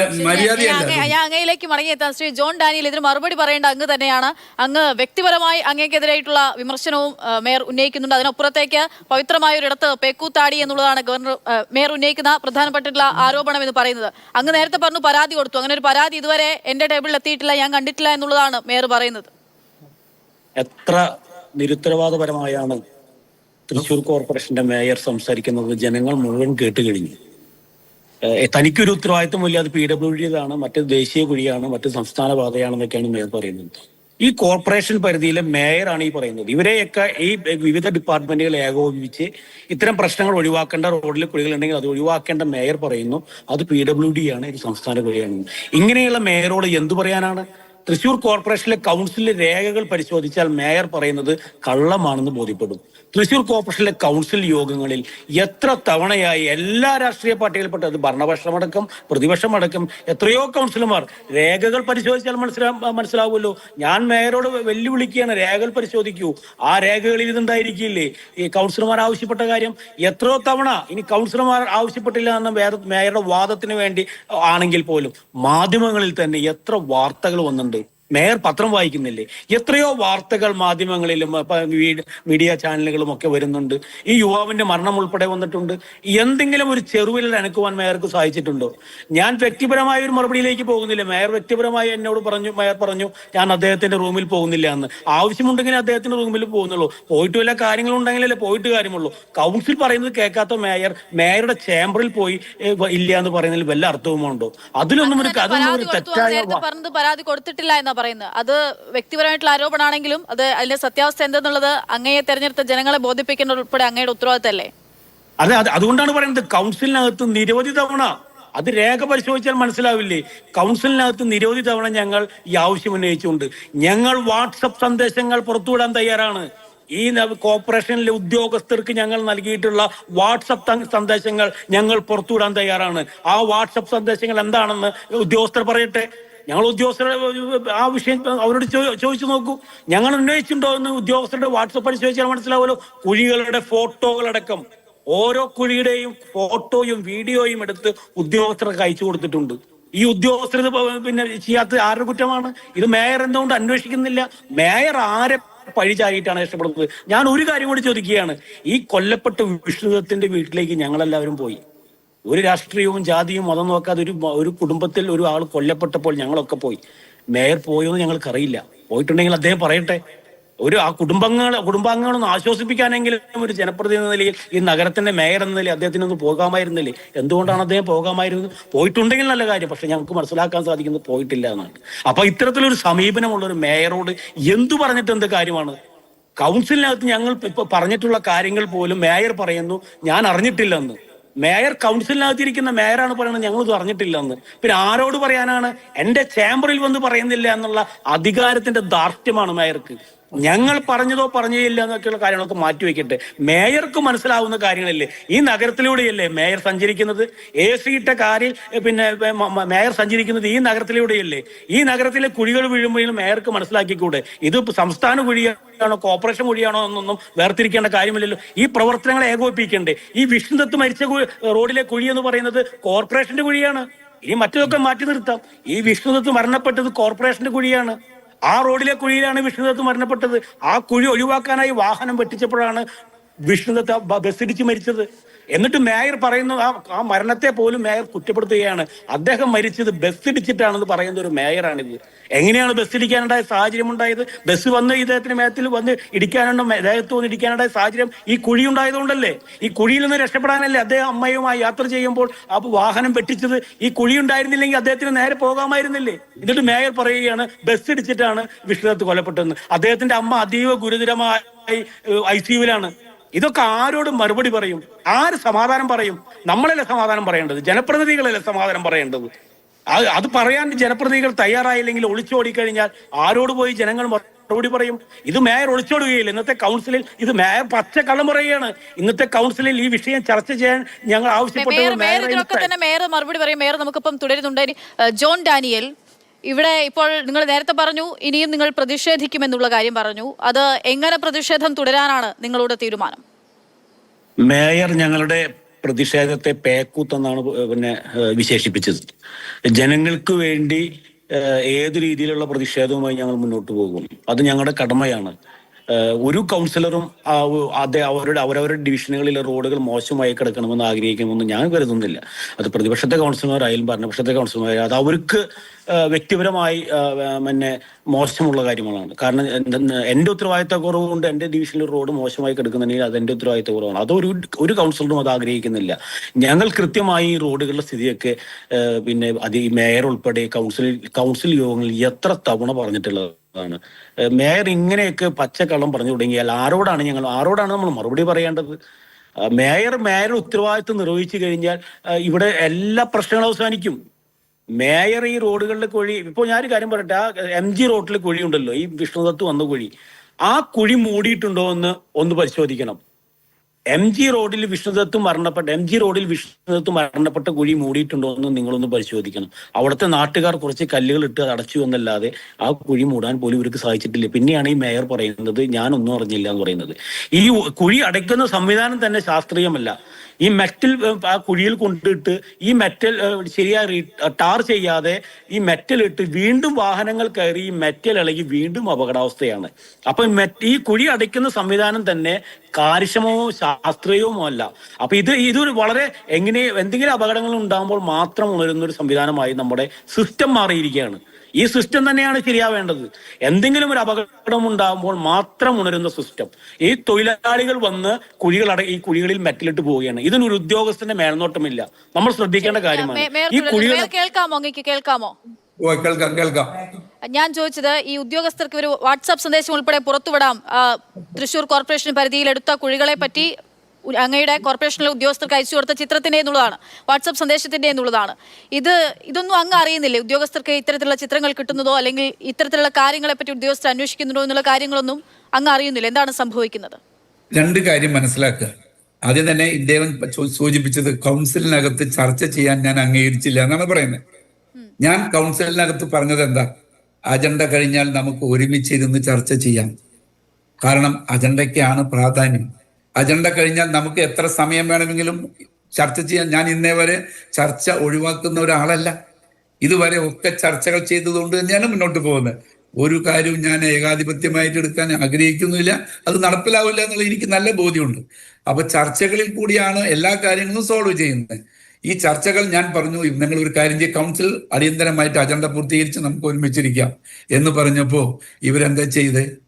അങ്ങയിലേക്ക് മടങ്ങിയെത്താം ശ്രീ ജോൺ ഡാനിയൽ ഇതിന് മറുപടി പറയേണ്ട അങ്ങ് തന്നെയാണ്. അങ്ങ് വ്യക്തിപരമായി അങ്ങേക്കെതിരായിട്ടുള്ള വിമർശനവും മേയർ ഉന്നയിക്കുന്നുണ്ട്. അതിനപ്പുറത്തേക്ക് പവിത്രമായ ഒരിടത്ത് പേക്കൂത്താടി എന്നുള്ളതാണ് ഗവർണർ മേയർ ഉന്നയിക്കുന്ന പ്രധാനപ്പെട്ടിട്ടുള്ള ആരോപണം എന്ന് പറയുന്നത്. അങ്ങ് നേരത്തെ പറഞ്ഞു പരാതി കൊടുത്തു. അങ്ങനെ ഒരു പരാതി ഇതുവരെ എന്റെ ടേബിളിൽ എത്തിയിട്ടില്ല ഞാൻ കണ്ടിട്ടില്ല എന്നുള്ളതാണ് മേയർ പറയുന്നത്. എത്ര നിരുത്തരവാദപരമായാണ് തൃശൂർ കോർപ്പറേഷന്റെ മേയർ സംസാരിക്കുന്നത് ജനങ്ങൾ മുഴുവൻ കേട്ട് കഴിഞ്ഞു തനിക്കൊരു ഉത്തരവാദിത്വമില്ല അത് പി ഡബ്ല്യു ഡിയിലാണ് മറ്റ് ദേശീയ കുഴിയാണ്. മറ്റ് സംസ്ഥാന പാതയാണെന്നൊക്കെയാണ് മേയർ പറയുന്നത്. ഈ കോർപ്പറേഷൻ പരിധിയിലെ മേയറാണ് ഈ പറയുന്നത്. ഇവരെയൊക്കെ ഈ വിവിധ ഡിപ്പാർട്ട്മെന്റുകൾ ഏകോപിപ്പിച്ച് ഇത്തരം പ്രശ്നങ്ങൾ ഒഴിവാക്കേണ്ട റോഡിൽ കുഴികൾ ഉണ്ടെങ്കിൽ അത് ഒഴിവാക്കേണ്ട മേയർ പറയുന്നു. അത് പി ഡബ്ല്യു ഡി ആണ് ഇത് സംസ്ഥാന കുഴിയാണ്. ഇങ്ങനെയുള്ള മേയറോട് എന്തു പറയാനാണ്? തൃശൂർ കോർപ്പറേഷനിലെ കൗൺസിലിലെ രേഖകൾ പരിശോധിച്ചാൽ മേയർ പറയുന്നത് കള്ളമാണെന്ന് ബോധ്യപ്പെടും. തൃശൂർ കോർപ്പറേഷനിലെ കൗൺസിൽ യോഗങ്ങളിൽ എത്ര തവണയായി എല്ലാ രാഷ്ട്രീയ പാർട്ടികളിൽപ്പെട്ട അത് ഭരണപക്ഷമടക്കം പ്രതിപക്ഷമടക്കം എത്രയോ കൗൺസിലർമാർ രേഖകൾ പരിശോധിച്ചാൽ മനസ്സിലാ മനസ്സിലാവുമല്ലോ. ഞാൻ മേയറോട് വെല്ലുവിളിക്കുകയാണ് രേഖകൾ പരിശോധിക്കൂ. ആ രേഖകളിൽ ഇതുണ്ടായിരിക്കില്ലേ ഈ കൗൺസിലർമാർ ആവശ്യപ്പെട്ട കാര്യം എത്രയോ തവണ ഇനി കൗൺസിലർമാർ ആവശ്യപ്പെട്ടില്ല എന്ന മേയറുടെ വാദത്തിന് വേണ്ടി ആണെങ്കിൽ പോലും മാധ്യമങ്ങളിൽ തന്നെ എത്ര വാർത്തകൾ വന്നിട്ടുണ്ട്. മേയർ പത്രം വായിക്കുന്നില്ലേ? എത്രയോ വാർത്തകൾ മാധ്യമങ്ങളിലും മീഡിയ ചാനലുകളും ഒക്കെ വരുന്നുണ്ട്. ഈ യുവാവിന്റെ മരണം ഉൾപ്പെടെ വന്നിട്ടുണ്ട്. എന്തെങ്കിലും ഒരു ചെറുവിരൽ അനക്കുവാൻ മേയർക്ക് സാധിച്ചിട്ടുണ്ടോ? ഞാൻ വ്യക്തിപരമായ ഒരു മറുപടിയിലേക്ക് പോകുന്നില്ല. മേയർ വ്യക്തിപരമായി എന്നോട് പറഞ്ഞു മേയർ പറഞ്ഞു ഞാൻ അദ്ദേഹത്തിന്റെ റൂമിൽ പോകുന്നില്ല എന്ന്. ആവശ്യമുണ്ടെങ്കിൽ അദ്ദേഹത്തിന്റെ റൂമിൽ പോകുന്നുള്ളൂ. പോയിട്ട് വല്ല കാര്യങ്ങളുണ്ടെങ്കിലല്ലേ പോയിട്ട് കാര്യമുള്ളൂ. കൗൺസിൽ പറയുന്നത് കേൾക്കാത്ത മേയർ മേയറുടെ ചേംബറിൽ പോയി ഇല്ല എന്ന് പറയുന്നതിൽ വല്ല അർത്ഥവുമുണ്ടോ? അതിലൊന്നും ഒരു തെറ്റായ പരാതി കൊടുത്തിട്ടില്ല എന്നാ പറയുന്നത്. അത് വ്യക്തിപരമായിട്ടുള്ള ആരോപണമാണെങ്കിലും അത് അതിന്റെ സത്യാവസ്ഥ എന്തെന്നുള്ളത് അങ്ങയെ തെരഞ്ഞെടുത്ത ജനങ്ങളെ ബോധിപ്പിക്കേണ്ട ഉൾപ്പെടെ അങ്ങയുടെ ഉത്തരവാദിത്തല്ലേ അതെ അത് അതുകൊണ്ടാണ് പറയുന്നത് കൗൺസിലിനകത്ത് നിരവധി തവണ അത് രേഖ പരിശോധിച്ചാൽ മനസ്സിലാവില്ലേ? കൗൺസിലിനകത്ത് നിരവധി തവണ ഞങ്ങൾ ഈ ആവശ്യം ഉന്നയിച്ചുകൊണ്ട് ഞങ്ങൾ വാട്സപ്പ് സന്ദേശങ്ങൾ പുറത്തുവിടാൻ തയ്യാറാണ്. ഈ കോർപ്പറേഷനിലെ ഉദ്യോഗസ്ഥർക്ക് ഞങ്ങൾ നൽകിയിട്ടുള്ള വാട്സപ്പ് സന്ദേശങ്ങൾ ഞങ്ങൾ പുറത്തുവിടാൻ തയ്യാറാണ്. ആ വാട്സപ്പ് സന്ദേശങ്ങൾ എന്താണെന്ന് ഉദ്യോഗസ്ഥർ പറയട്ടെ. ഞങ്ങൾ ഉദ്യോഗസ്ഥരുടെ ആ വിഷയം അവരോട് ചോദിച്ചു നോക്കൂ. ഞങ്ങൾ ഉന്നയിച്ചിട്ടുണ്ടോ എന്ന് ഉദ്യോഗസ്ഥരുടെ വാട്സപ്പ് പരിശോധിച്ചാൽ മനസ്സിലാവുമല്ലോ. കുഴികളുടെ ഫോട്ടോകളടക്കം. ഓരോ കുഴിയുടെയും ഫോട്ടോയും വീഡിയോയും എടുത്ത് ഉദ്യോഗസ്ഥർക്ക് അയച്ചു കൊടുത്തിട്ടുണ്ട്. ഈ ഉദ്യോഗസ്ഥർ പിന്നെ ചെയ്യാത്ത ആരുടെ കുറ്റമാണ്? ഇത് മേയർ എന്തുകൊണ്ട് അന്വേഷിക്കുന്നില്ല? മേയർ ആരെ പഴിചാരിയിട്ടാണ് ഇഷ്ടപ്പെടുന്നത് ഞാൻ ഒരു കാര്യം കൂടി ചോദിക്കുകയാണ്. ഈ കൊല്ലപ്പെട്ട വിഷ്ണുദത്തിന്റെ വീട്ടിലേക്ക് ഞങ്ങളെല്ലാവരും പോയി. ഒരു രാഷ്ട്രീയവും ജാതിയും മതം നോക്കാതെ ഒരു ഒരു കുടുംബത്തിൽ ഒരു ആൾ കൊല്ലപ്പെട്ടപ്പോൾ ഞങ്ങളൊക്കെ പോയി. മേയർ പോയോ എന്ന് ഞങ്ങൾക്കറിയില്ല. പോയിട്ടുണ്ടെങ്കിൽ അദ്ദേഹം പറയട്ടെ. ഒരു ആ കുടുംബങ്ങളെ കുടുംബാംഗങ്ങളൊന്ന് ആശ്വസിപ്പിക്കാനെങ്കിലും ഒരു ജനപ്രതിനിധി നിലയിൽ ഈ നഗരത്തിന്റെ മേയർ എന്ന നിലയിൽ അദ്ദേഹത്തിനൊന്ന് പോകാമായിരുന്നില്ലേ? എന്തുകൊണ്ടാണ് അദ്ദേഹം പോകാമായിരുന്നത്? പോയിട്ടുണ്ടെങ്കിൽ നല്ല കാര്യം. പക്ഷെ ഞങ്ങൾക്ക് മനസ്സിലാക്കാൻ സാധിക്കുന്നത് പോയിട്ടില്ല എന്നാണ്. അപ്പൊ ഇത്തരത്തിലൊരു സമീപനമുള്ള ഒരു മേയറോട് എന്തു പറഞ്ഞിട്ട് എന്ത് കാര്യമാണ്? കൗൺസിലിനകത്ത് ഞങ്ങൾ പറഞ്ഞിട്ടുള്ള കാര്യങ്ങൾ പോലും മേയർ പറയുന്നു. ഞാൻ അറിഞ്ഞിട്ടില്ലെന്ന്. മേയർ കൗൺസിലിനകത്തിരിക്കുന്ന മേയറാണ് പറയുന്നത് ഞങ്ങൾ പറഞ്ഞിട്ടില്ല അറിഞ്ഞിട്ടില്ലെന്ന്. പിന്നെ ആരോട് പറയാനാണ്? എന്റെ ചേംബറിൽ വന്ന് പറയുന്നില്ല എന്നുള്ള അധികാരത്തിന്റെ ദാർഢ്യമാണ് മേയർക്ക്. ഞങ്ങൾ പറഞ്ഞതോ പറഞ്ഞില്ല എന്നൊക്കെയുള്ള കാര്യങ്ങളൊക്കെ മാറ്റിവെക്കട്ടെ മേയർക്ക് മനസ്സിലാവുന്ന കാര്യങ്ങളല്ലേ? ഈ നഗരത്തിലൂടെയല്ലേ മേയർ സഞ്ചരിക്കുന്നത്? എ സി ഇട്ട കാറിൽ പിന്നെ മേയർ സഞ്ചരിക്കുന്നത് ഈ നഗരത്തിലൂടെയല്ലേ? ഈ നഗരത്തിലെ കുഴികൾ വീഴുമ്പോഴും മേയർക്ക് മനസ്സിലാക്കിക്കൂടെ? ഇത് സംസ്ഥാന കുഴിയാണോ കോർപ്പറേഷൻ കുഴിയാണോ എന്നൊന്നും വേർതിരിക്കേണ്ട കാര്യമില്ലല്ലോ. ഈ പ്രവർത്തനങ്ങളെ ഏകോപിപ്പിക്കണ്ടേ? ഈ വിഷ്ണുദത്ത് മരിച്ച റോഡിലെ കുഴി എന്ന് പറയുന്നത് കോർപ്പറേഷന്റെ കുഴിയാണ്. ഇനി മറ്റതൊക്കെ മാറ്റി നിർത്താം. ഈ വിഷ്ണുദത്ത് മരണപ്പെട്ടത് കോർപ്പറേഷന്റെ കുഴിയാണ്. ആ റോഡിലെ കുഴിയിലാണ് വിഷ്ണുദത്ത് മരണപ്പെട്ടത്. ആ കുഴി ഒഴിവാക്കാനായി വാഹനം വെട്ടിച്ചപ്പോഴാണ് വിഷ്ണുദത്ത് ബസ്സിടിച്ച് മരിച്ചത്. എന്നിട്ട് മേയർ പറയുന്നത് ആ ആ മരണത്തെ പോലും മേയർ കുറ്റപ്പെടുത്തുകയാണ്. അദ്ദേഹം മരിച്ചത് ബസ് ഇടിച്ചിട്ടാണെന്ന് പറയുന്ന ഒരു മേയറാണിത്. എങ്ങനെയാണ് ബസ് ഇടിക്കാനുണ്ടായ സാഹചര്യം ഉണ്ടായത് ബസ് വന്ന് ഇദ്ദേഹത്തിന് മേത്തിൽ വന്ന് ഇടിക്കാനുണ്ടോ ദേഹത്ത് വന്ന് ഇടിക്കാനുണ്ടായ സാഹചര്യം ഈ കുഴി ഉണ്ടായതുകൊണ്ടല്ലേ? ഈ കുഴിയിൽ നിന്ന് രക്ഷപ്പെടാനല്ലേ അദ്ദേഹം അമ്മയുമായി യാത്ര ചെയ്യുമ്പോൾ ആ വാഹനം വെട്ടിച്ചത്? ഈ കുഴി ഉണ്ടായിരുന്നില്ലെങ്കിൽ അദ്ദേഹത്തിന് നേരെ പോകാമായിരുന്നില്ലേ? എന്നിട്ട് മേയർ പറയുകയാണ് ബസ് ഇടിച്ചിട്ടാണ് വിഷ്ണുദത്ത് കൊല്ലപ്പെട്ടതെന്ന്. അദ്ദേഹത്തിന്റെ അമ്മ അതീവ ഗുരുതരമായി ഐ സിയുവിലാണ് ഇതൊക്കെ ആരോടും മറുപടി പറയും. ആര് സമാധാനം പറയും? നമ്മളല്ലേ സമാധാനം പറയേണ്ടത്? ജനപ്രതിനിധികളല്ലേ സമാധാനം പറയേണ്ടത്? അത് അത് പറയാൻ ജനപ്രതിനിധികൾ തയ്യാറായില്ലെങ്കിൽ ഒളിച്ചോടി കഴിഞ്ഞാൽ ആരോട് പോയി ജനങ്ങൾ മറുപടി പറയും? ഇത് മേയർ ഒളിച്ചോടുകയില്ല ഇന്നത്തെ കൗൺസിലിൽ ഇത് മേയർ പച്ച കള്ളം പറയുകയാണ്. ഇന്നത്തെ കൗൺസിലിൽ ഈ വിഷയം ചർച്ച ചെയ്യാൻ ഞങ്ങൾ ആവശ്യപ്പെട്ടു ആവശ്യപ്പെട്ടത് മേയർ മറുപടി പറയും. മേയർ നമുക്കിപ്പം തുടരുന്നുണ്ട്. ജോൺ ഡാനിയൽ ഇവിടെ ഇപ്പോൾ നിങ്ങൾ നേരത്തെ പറഞ്ഞു ഇനിയും നിങ്ങൾ പ്രതിഷേധിക്കുമെന്നുള്ള കാര്യം പറഞ്ഞു. അത് എങ്ങനെ പ്രതിഷേധം തുടരാനാണ് നിങ്ങളുടെ തീരുമാനം? മേയർ ഞങ്ങളുടെ പ്രതിഷേധത്തെ പേക്കൂത്തെന്നാണ് പിന്നെ വിശേഷിപ്പിച്ചത്. ജനങ്ങൾക്ക് വേണ്ടി ഏത് രീതിയിലുള്ള പ്രതിഷേധവുമായി ഞങ്ങൾ മുന്നോട്ട് പോകും. അത് ഞങ്ങളുടെ കടമയാണ്. ഒരു കൗൺസിലറും അതെ അവരുടെ അവരവരുടെ ഡിവിഷനുകളിലെ റോഡുകൾ മോശമായി കിടക്കണമെന്ന് ആഗ്രഹിക്കുമെന്ന് ഞാൻ കരുതുന്നില്ല. അത് പ്രതിപക്ഷത്തെ കൗൺസിലർമാരായാലും ഭരണപക്ഷത്തെ കൗൺസിലർമാരായാലും അത് അവർക്ക് വ്യക്തിപരമായി പിന്നെ മോശമുള്ള കാര്യങ്ങളാണ്. കാരണം എന്റെ കുറവ് കൊണ്ട് എന്റെ ഡിവിഷനിൽ റോഡ് മോശമായി കിടക്കുന്നുണ്ടെങ്കിൽ അത് എന്റെ ഉത്തരവാദിത്ത കുറവാണ് അതൊരു ഒരു കൗൺസിലറും അത് ആഗ്രഹിക്കുന്നില്ല. ഞങ്ങൾ കൃത്യമായി ഈ റോഡുകളുടെ സ്ഥിതിയൊക്കെ പിന്നെ അത് ഈ മേയർ ഉൾപ്പെടെ കൗൺസിൽ കൗൺസിൽ യോഗങ്ങളിൽ എത്ര തവണ പറഞ്ഞിട്ടുള്ളത് ാണ് മേയർ ഇങ്ങനെയൊക്കെ പച്ചക്കള്ളം പറഞ്ഞു തുടങ്ങിയാൽ ആരോടാണ് ഞങ്ങൾ ആരോടാണ് നമ്മൾ മറുപടി പറയേണ്ടത്? മേയർ മേയർ ഉത്തരവാദിത്വം നിർവഹിച്ചു കഴിഞ്ഞാൽ ഇവിടെ എല്ലാ പ്രശ്നങ്ങളും അവസാനിക്കും. മേയർ ഈ റോഡുകളിലെ കുഴി ഇപ്പൊ ഞാനൊരു കാര്യം പറയട്ടെ ആ എം ജി റോഡിലെ കുഴി ഉണ്ടല്ലോ ഈ വിഷ്ണുദത്ത് വന്ന കുഴി. ആ കുഴി മൂടിയിട്ടുണ്ടോ എന്ന് ഒന്ന് പരിശോധിക്കണം. എം ജി റോഡിൽ വിഷ്ണുദത്ത് മരണപ്പെട്ട എം ജി റോഡിൽ വിഷ്ണുദത്ത് മരണപ്പെട്ട കുഴി മൂടിയിട്ടുണ്ടോ എന്ന് നിങ്ങളൊന്ന് പരിശോധിക്കണം. അവിടുത്തെ നാട്ടുകാർ കുറച്ച് കല്ലുകൾ ഇട്ട് അടച്ചു എന്നല്ലാതെ ആ കുഴി മൂടാൻ പോലും ഇവർക്ക് സാധിച്ചിട്ടില്ല. പിന്നെയാണ് ഈ മേയർ പറയുന്നത് ഞാനൊന്നും അറിഞ്ഞില്ല എന്ന് പറയുന്നത്. ഈ കുഴി അടയ്ക്കുന്ന സംവിധാനം തന്നെ ശാസ്ത്രീയമല്ല. ഈ മെറ്റൽ ആ കുഴിയിൽ കൊണ്ടിട്ട് ഈ മെറ്റൽ ശരിയായി ടാർ ചെയ്യാതെ ഈ മെറ്റൽ ഇട്ട് വീണ്ടും വാഹനങ്ങൾ കയറി ഈ മെറ്റൽ ഇളകി വീണ്ടും അപകടാവസ്ഥയാണ്. അപ്പൊ ഈ കുഴി അടയ്ക്കുന്ന സംവിധാനം തന്നെ കാര്യക്ഷമമോ ശാസ്ത്രീയവുമോ അല്ല. അപ്പൊ ഇത് ഇതൊരു വളരെ എങ്ങനെ എന്തെങ്കിലും അപകടങ്ങൾ ഉണ്ടാകുമ്പോൾ മാത്രം ഉണരുന്ന ഒരു സംവിധാനമായി നമ്മുടെ സിസ്റ്റം മാറിയിരിക്കുകയാണ്. ഈ സിസ്റ്റം തന്നെയാണ് ശരിയാവേണ്ടത്. എന്തെങ്കിലും ഒരു അപകടം ഉണ്ടാകുമ്പോൾ മാത്രം ഉണരുന്ന സിസ്റ്റം. ഈ തൊഴിലാളികൾ വന്ന് കുഴികൾ അട ഈ കുഴികളിൽ മെറ്റലിട്ട് പോവുകയാണ്. ഇതിനൊരു ഉദ്യോഗസ്ഥന്റെ മേൽനോട്ടമില്ല. നമ്മൾ ശ്രദ്ധിക്കേണ്ട കാര്യമാണ്. ഈ. കുഴികൾ കേൾക്കാമോ കേൾക്കാമോ? കേൾക്കാം കേൾക്കാം. ഞാൻ ചോദിച്ചത് ഈ ഉദ്യോഗസ്ഥർക്ക് ഒരു വാട്സാപ്പ് സന്ദേശം ഉൾപ്പെടെ പുറത്തുവിടാം. തൃശൂർ കോർപ്പറേഷൻ പരിധിയിൽ എടുത്ത കുഴികളെ പറ്റി അങ്ങയുടെ കോർപ്പറേഷനിലെ ഉദ്യോഗസ്ഥർക്ക് അയച്ചു കൊടുത്ത ചിത്രത്തിന്റെ എന്നുള്ളതാണ്. വാട്സപ്പ് സന്ദേശത്തിന്റെ എന്നുള്ളതാണ്. ഇത് ഇതൊന്നും അങ്ങ് അറിയുന്നില്ലേ? ഉദ്യോഗസ്ഥർക്ക് ഇത്തരത്തിലുള്ള ചിത്രങ്ങൾ കിട്ടുന്നതോ അല്ലെങ്കിൽ ഇത്തരത്തിലുള്ള കാര്യങ്ങളെപ്പറ്റി ഉദ്യോഗസ്ഥർ അന്വേഷിക്കുന്നുണ്ടോ എന്നുള്ള കാര്യങ്ങളൊന്നും അങ്ങ് അറിയുന്നില്ല. എന്താണ് സംഭവിക്കുന്നത്? രണ്ട് കാര്യം മനസ്സിലാക്കുക. ആദ്യം തന്നെ ഇദ്ദേഹം സൂചിപ്പിച്ചത് കൗൺസിലിനകത്ത് ചർച്ച ചെയ്യാൻ ഞാൻ അംഗീകരിച്ചില്ല എന്നാണ് പറയുന്നത്. ഞാൻ കൗൺസിലിനകത്ത് പറഞ്ഞത് എന്താ? അജണ്ട കഴിഞ്ഞാൽ നമുക്ക് ഒരുമിച്ചിരുന്ന് ചർച്ച ചെയ്യാം. കാരണം അജണ്ടയ്ക്കാണ് പ്രാധാന്യം. അജണ്ട കഴിഞ്ഞാൽ നമുക്ക് എത്ര സമയം വേണമെങ്കിലും ചർച്ച ചെയ്യാൻ ഞാൻ ഇന്നേ വരെ ചർച്ച ഒഴിവാക്കുന്ന ഒരാളല്ല. ഇതുവരെ ഒക്കെ ചർച്ചകൾ ചെയ്തതുകൊണ്ട് തന്നെയാണ് മുന്നോട്ട് പോകുന്നത്. ഒരു കാര്യവും ഞാൻ ഏകാധിപത്യമായിട്ട് എടുക്കാൻ ആഗ്രഹിക്കുന്നില്ല. അത് നടപ്പിലാവില്ല എന്നുള്ള എനിക്ക് നല്ല ബോധ്യമുണ്ട്. അപ്പൊ ചർച്ചകളിൽ കൂടിയാണ് എല്ലാ കാര്യങ്ങളും സോൾവ് ചെയ്യുന്നത്. ഈ ചർച്ചകൾ ഞാൻ പറഞ്ഞു നിങ്ങൾ ഒരു കാര്യം ചെയ്യും. കൗൺസിൽ അടിയന്തരമായിട്ട് അജണ്ട പൂർത്തീകരിച്ച് നമുക്ക് ഒരുമിച്ചിരിക്കാം എന്ന് പറഞ്ഞപ്പോ ഇവരെന്താ ചെയ്ത്?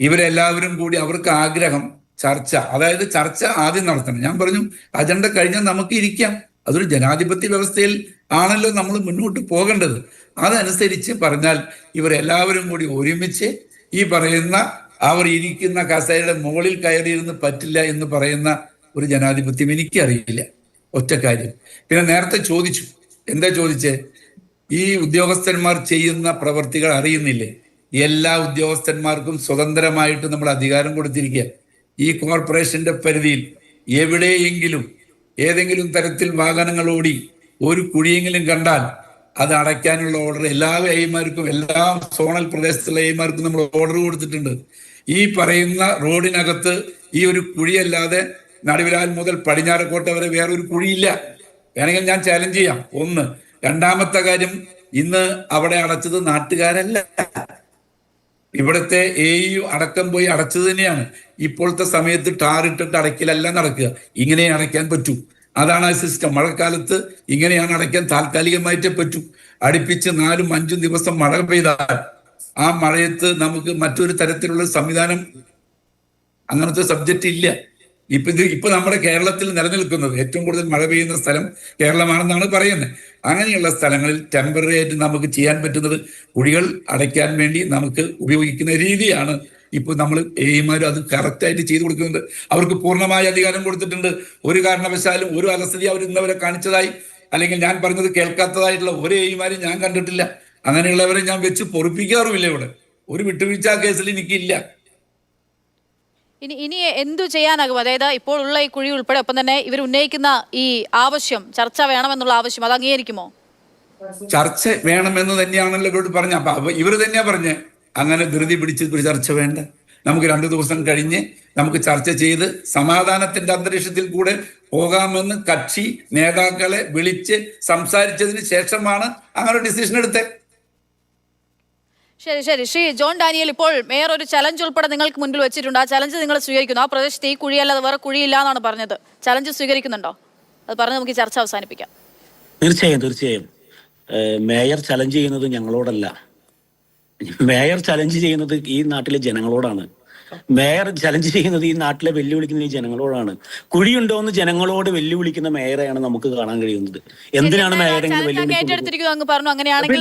ഇവരെല്ലാവരും കൂടി അവർക്ക് ആഗ്രഹം ചർച്ച. അതായത് ചർച്ച ആദ്യം നടത്തണം. ഞാൻ പറഞ്ഞു അജണ്ട കഴിഞ്ഞാൽ നമുക്ക് ഇരിക്കാം. അതൊരു ജനാധിപത്യ വ്യവസ്ഥയിൽ ആണല്ലോ നമ്മൾ മുന്നോട്ട് പോകേണ്ടത്. അതനുസരിച്ച് പറഞ്ഞാൽ ഇവരെല്ലാവരും കൂടി ഒരുമിച്ച് ഈ പറയുന്ന അവർ ഇരിക്കുന്ന കസേരയുടെ മുകളിൽ കയറിയിരുന്ന് പറ്റില്ല എന്ന് പറയുന്ന ഒരു ജനാധിപത്യം എനിക്കറിയില്ല. ഒറ്റ കാര്യം. പിന്നെ നേരത്തെ ചോദിച്ചു. എന്താ ചോദിച്ചേ? ഈ ഉദ്യോഗസ്ഥന്മാർ ചെയ്യുന്ന പ്രവർത്തികൾ അറിയുന്നില്ലേ? എല്ലാ ഉദ്യോഗസ്ഥന്മാർക്കും സ്വതന്ത്രമായിട്ട് നമ്മൾ അധികാരം കൊടുത്തിരിക്കുക ഈ കോർപ്പറേഷന്റെ പരിധിയിൽ എവിടെയെങ്കിലും ഏതെങ്കിലും തരത്തിൽ വാഹനങ്ങൾ ഓടി ഒരു കുഴിയെങ്കിലും കണ്ടാൽ അത് അടയ്ക്കാനുള്ള ഓർഡർ എല്ലാ ഐമാർക്കും എല്ലാ സോണൽ പ്രദേശത്തുള്ള ഐമാർക്കും നമ്മൾ ഓർഡർ കൊടുത്തിട്ടുണ്ട്. ഈ പറയുന്ന റോഡിനകത്ത് ഈ ഒരു കുഴിയല്ലാതെ നടുവിലാൽ മുതൽ പടിഞ്ഞാറക്കോട്ട വരെ വേറൊരു കുഴിയില്ല. വേണമെങ്കിൽ ഞാൻ ചാലഞ്ച് ചെയ്യാം. ഒന്ന് രണ്ടാമത്തെ കാര്യം ഇന്ന് അവിടെ അടച്ചത് നാട്ടുകാരല്ല. ഇവിടുത്തെ എ യു അടക്കം പോയി അടച്ചത് തന്നെയാണ്. ഇപ്പോഴത്തെ സമയത്ത് ടാറിട്ടിട്ട് അടയ്ക്കലല്ല നടക്കുക. ഇങ്ങനെ അടയ്ക്കാൻ പറ്റൂ. അതാണ് ആ സിസ്റ്റം മഴക്കാലത്ത് ഇങ്ങനെയാണ് അടയ്ക്കാൻ താൽക്കാലികമായിട്ടേ പറ്റൂ. അടുപ്പിച്ച് നാലും അഞ്ചും ദിവസം മഴ പെയ്താൽ ആ മഴയത്ത് നമുക്ക് മറ്റൊരു തരത്തിലുള്ള സംവിധാനം അങ്ങനത്തെ സബ്ജക്റ്റ് ഇല്ല. ഇപ്പൊ ഇത് ഇപ്പൊ നമ്മുടെ കേരളത്തിൽ നിലനിൽക്കുന്നത് ഏറ്റവും കൂടുതൽ മഴ പെയ്യുന്ന സ്ഥലം കേരളമാണെന്നാണ് പറയുന്നത്. അങ്ങനെയുള്ള സ്ഥലങ്ങളിൽ ടെമ്പററി ആയിട്ട് നമുക്ക് ചെയ്യാൻ പറ്റുന്നത് കുഴികൾ അടയ്ക്കാൻ വേണ്ടി നമുക്ക് ഉപയോഗിക്കുന്ന രീതിയാണ് ഇപ്പൊ നമ്മൾ എമാരും അത് കറക്റ്റായിട്ട് ചെയ്തു കൊടുക്കുന്നുണ്ട്. അവർക്ക് പൂർണമായ അധികാരം കൊടുത്തിട്ടുണ്ട്. ഒരു കാരണവശാലും ഒരു അലസ്ഥിതി അവർ ഇന്നവരെ കാണിച്ചതായി അല്ലെങ്കിൽ ഞാൻ പറഞ്ഞത് കേൾക്കാത്തതായിട്ടുള്ള ഒരു എമാരും ഞാൻ കണ്ടിട്ടില്ല. അങ്ങനെയുള്ളവരെ ഞാൻ വെച്ച് പൊറിപ്പിക്കാറുമില്ല ഇവിടെ. ഒരു വിട്ടുവീഴ്ച ആ കേസിൽ എനിക്കില്ല. ഇനി ഇനി എന്തു ചെയ്യാനാകും? അതായത് ഇപ്പോൾ ഉള്ള ഈ കുഴി ഉൾപ്പെടെ ഒപ്പം തന്നെ ഇവർ ഉന്നയിക്കുന്ന ഈ ആവശ്യം ചർച്ച വേണമെന്നുള്ള ആവശ്യം അത് അംഗീകരിക്കുമോ? ചർച്ച വേണമെന്ന് തന്നെയാണല്ലോ ഇവരോട് പറഞ്ഞ അപ്പൊ ഇവർ തന്നെയാ പറഞ്ഞ്. അങ്ങനെ ധൃതി പിടിച്ച് ഒരു ചർച്ച വേണ്ട. നമുക്ക് രണ്ടു ദിവസം കഴിഞ്ഞ് നമുക്ക് ചർച്ച ചെയ്ത് സമാധാനത്തിന്റെ അന്തരീക്ഷത്തിൽ കൂടെ പോകാമെന്ന് കക്ഷി നേതാക്കളെ വിളിച്ച് സംസാരിച്ചതിന് ശേഷമാണ് അങ്ങനെ ഒരു ഡിസിഷൻ എടുത്തത്. ശരി ശരി. ശ്രീ ജോൺ ഡാനിയൽ ഇപ്പോൾ മേയർ ഒരു ചലഞ്ച് ഉൾപ്പെടെ നിങ്ങൾക്ക് മുന്നിൽ വെച്ചിട്ടുണ്ട്. ആ ചലഞ്ച് നിങ്ങൾ സ്വീകരിക്കുന്നു. ആ പ്രദേശത്ത് ഈ കുഴിയല്ലാതെ വേറെ കുഴിയില്ല എന്നാണ് പറഞ്ഞത്. ചലഞ്ച് സ്വീകരിക്കുന്നുണ്ടോ? അത് പറഞ്ഞ് നമുക്ക് ചർച്ച അവസാനിപ്പിക്കാം. തീർച്ചയായും തീർച്ചയായും. മേയർ ചലഞ്ച് ചെയ്യുന്നത് ഞങ്ങളോടല്ല. മേയർ ചലഞ്ച് ചെയ്യുന്നത് ഈ നാട്ടിലെ ജനങ്ങളോടാണ്. മേയർ ചലഞ്ച് ചെയ്യുന്നത് ഈ നാട്ടിലെ വെല്ലുവിളിക്കുന്ന ഈ ജനങ്ങളോടാണ്. കുഴിയുണ്ടോ എന്ന് ജനങ്ങളോട് വെല്ലുവിളിക്കുന്ന മേയറെയാണ് നമുക്ക് കാണാൻ കഴിയുന്നത്. എന്തിനാണ് വെല്ലുവിളിക്കുന്നത്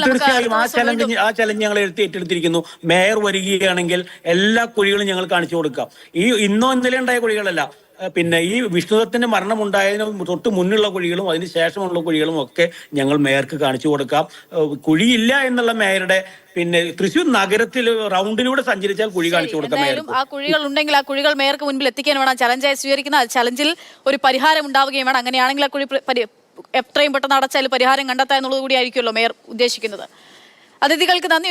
തീർച്ചയായും ആ ചലഞ്ച് ആ ചലഞ്ച് ഞങ്ങൾ എടുത്ത് ഏറ്റെടുത്തിരിക്കുന്നു. മേയർ വരികയാണെങ്കിൽ എല്ലാ കുഴികളും ഞങ്ങൾ കാണിച്ചു കൊടുക്കാം. ഈ ഇന്നോ ഇന്നലെ ഉണ്ടായ കുഴികളല്ല. പിന്നെ ഈ വിഷ്ണുദത്തിന്റെ മരണം ഉണ്ടായതിന് തൊട്ട് മുന്നുള്ള കുഴികളും അതിന് ശേഷമുള്ള കുഴികളും ഒക്കെ ഞങ്ങൾ മേയർക്ക് കാണിച്ചു കൊടുക്കാം. കുഴിയില്ല എന്നുള്ള മേയറുടെ പിന്നെ തൃശൂർ നഗരത്തിൽ റൗണ്ടിലൂടെ സഞ്ചരിച്ചാൽ കുഴി കാണിച്ചു കൊടുക്കാം ആ കുഴികൾ ഉണ്ടെങ്കിൽ ആ കുഴികൾ മേയർക്ക് മുൻപിൽ എത്തിക്കാൻ വേണം. ചലഞ്ചായി സ്വീകരിക്കുന്ന ചലഞ്ചിൽ ഒരു പരിഹാരം ഉണ്ടാവുകയും വേണം. അങ്ങനെയാണെങ്കിൽ ആ കുഴി എത്രയും പെട്ടെന്ന് അടച്ചാൽ പരിഹാരം കണ്ടെത്താൻ എന്നുള്ളത് കൂടി ആയിരിക്കുമല്ലോ മേയർ ഉദ്ദേശിക്കുന്നത്. അതിഥികൾക്ക് നന്ദി.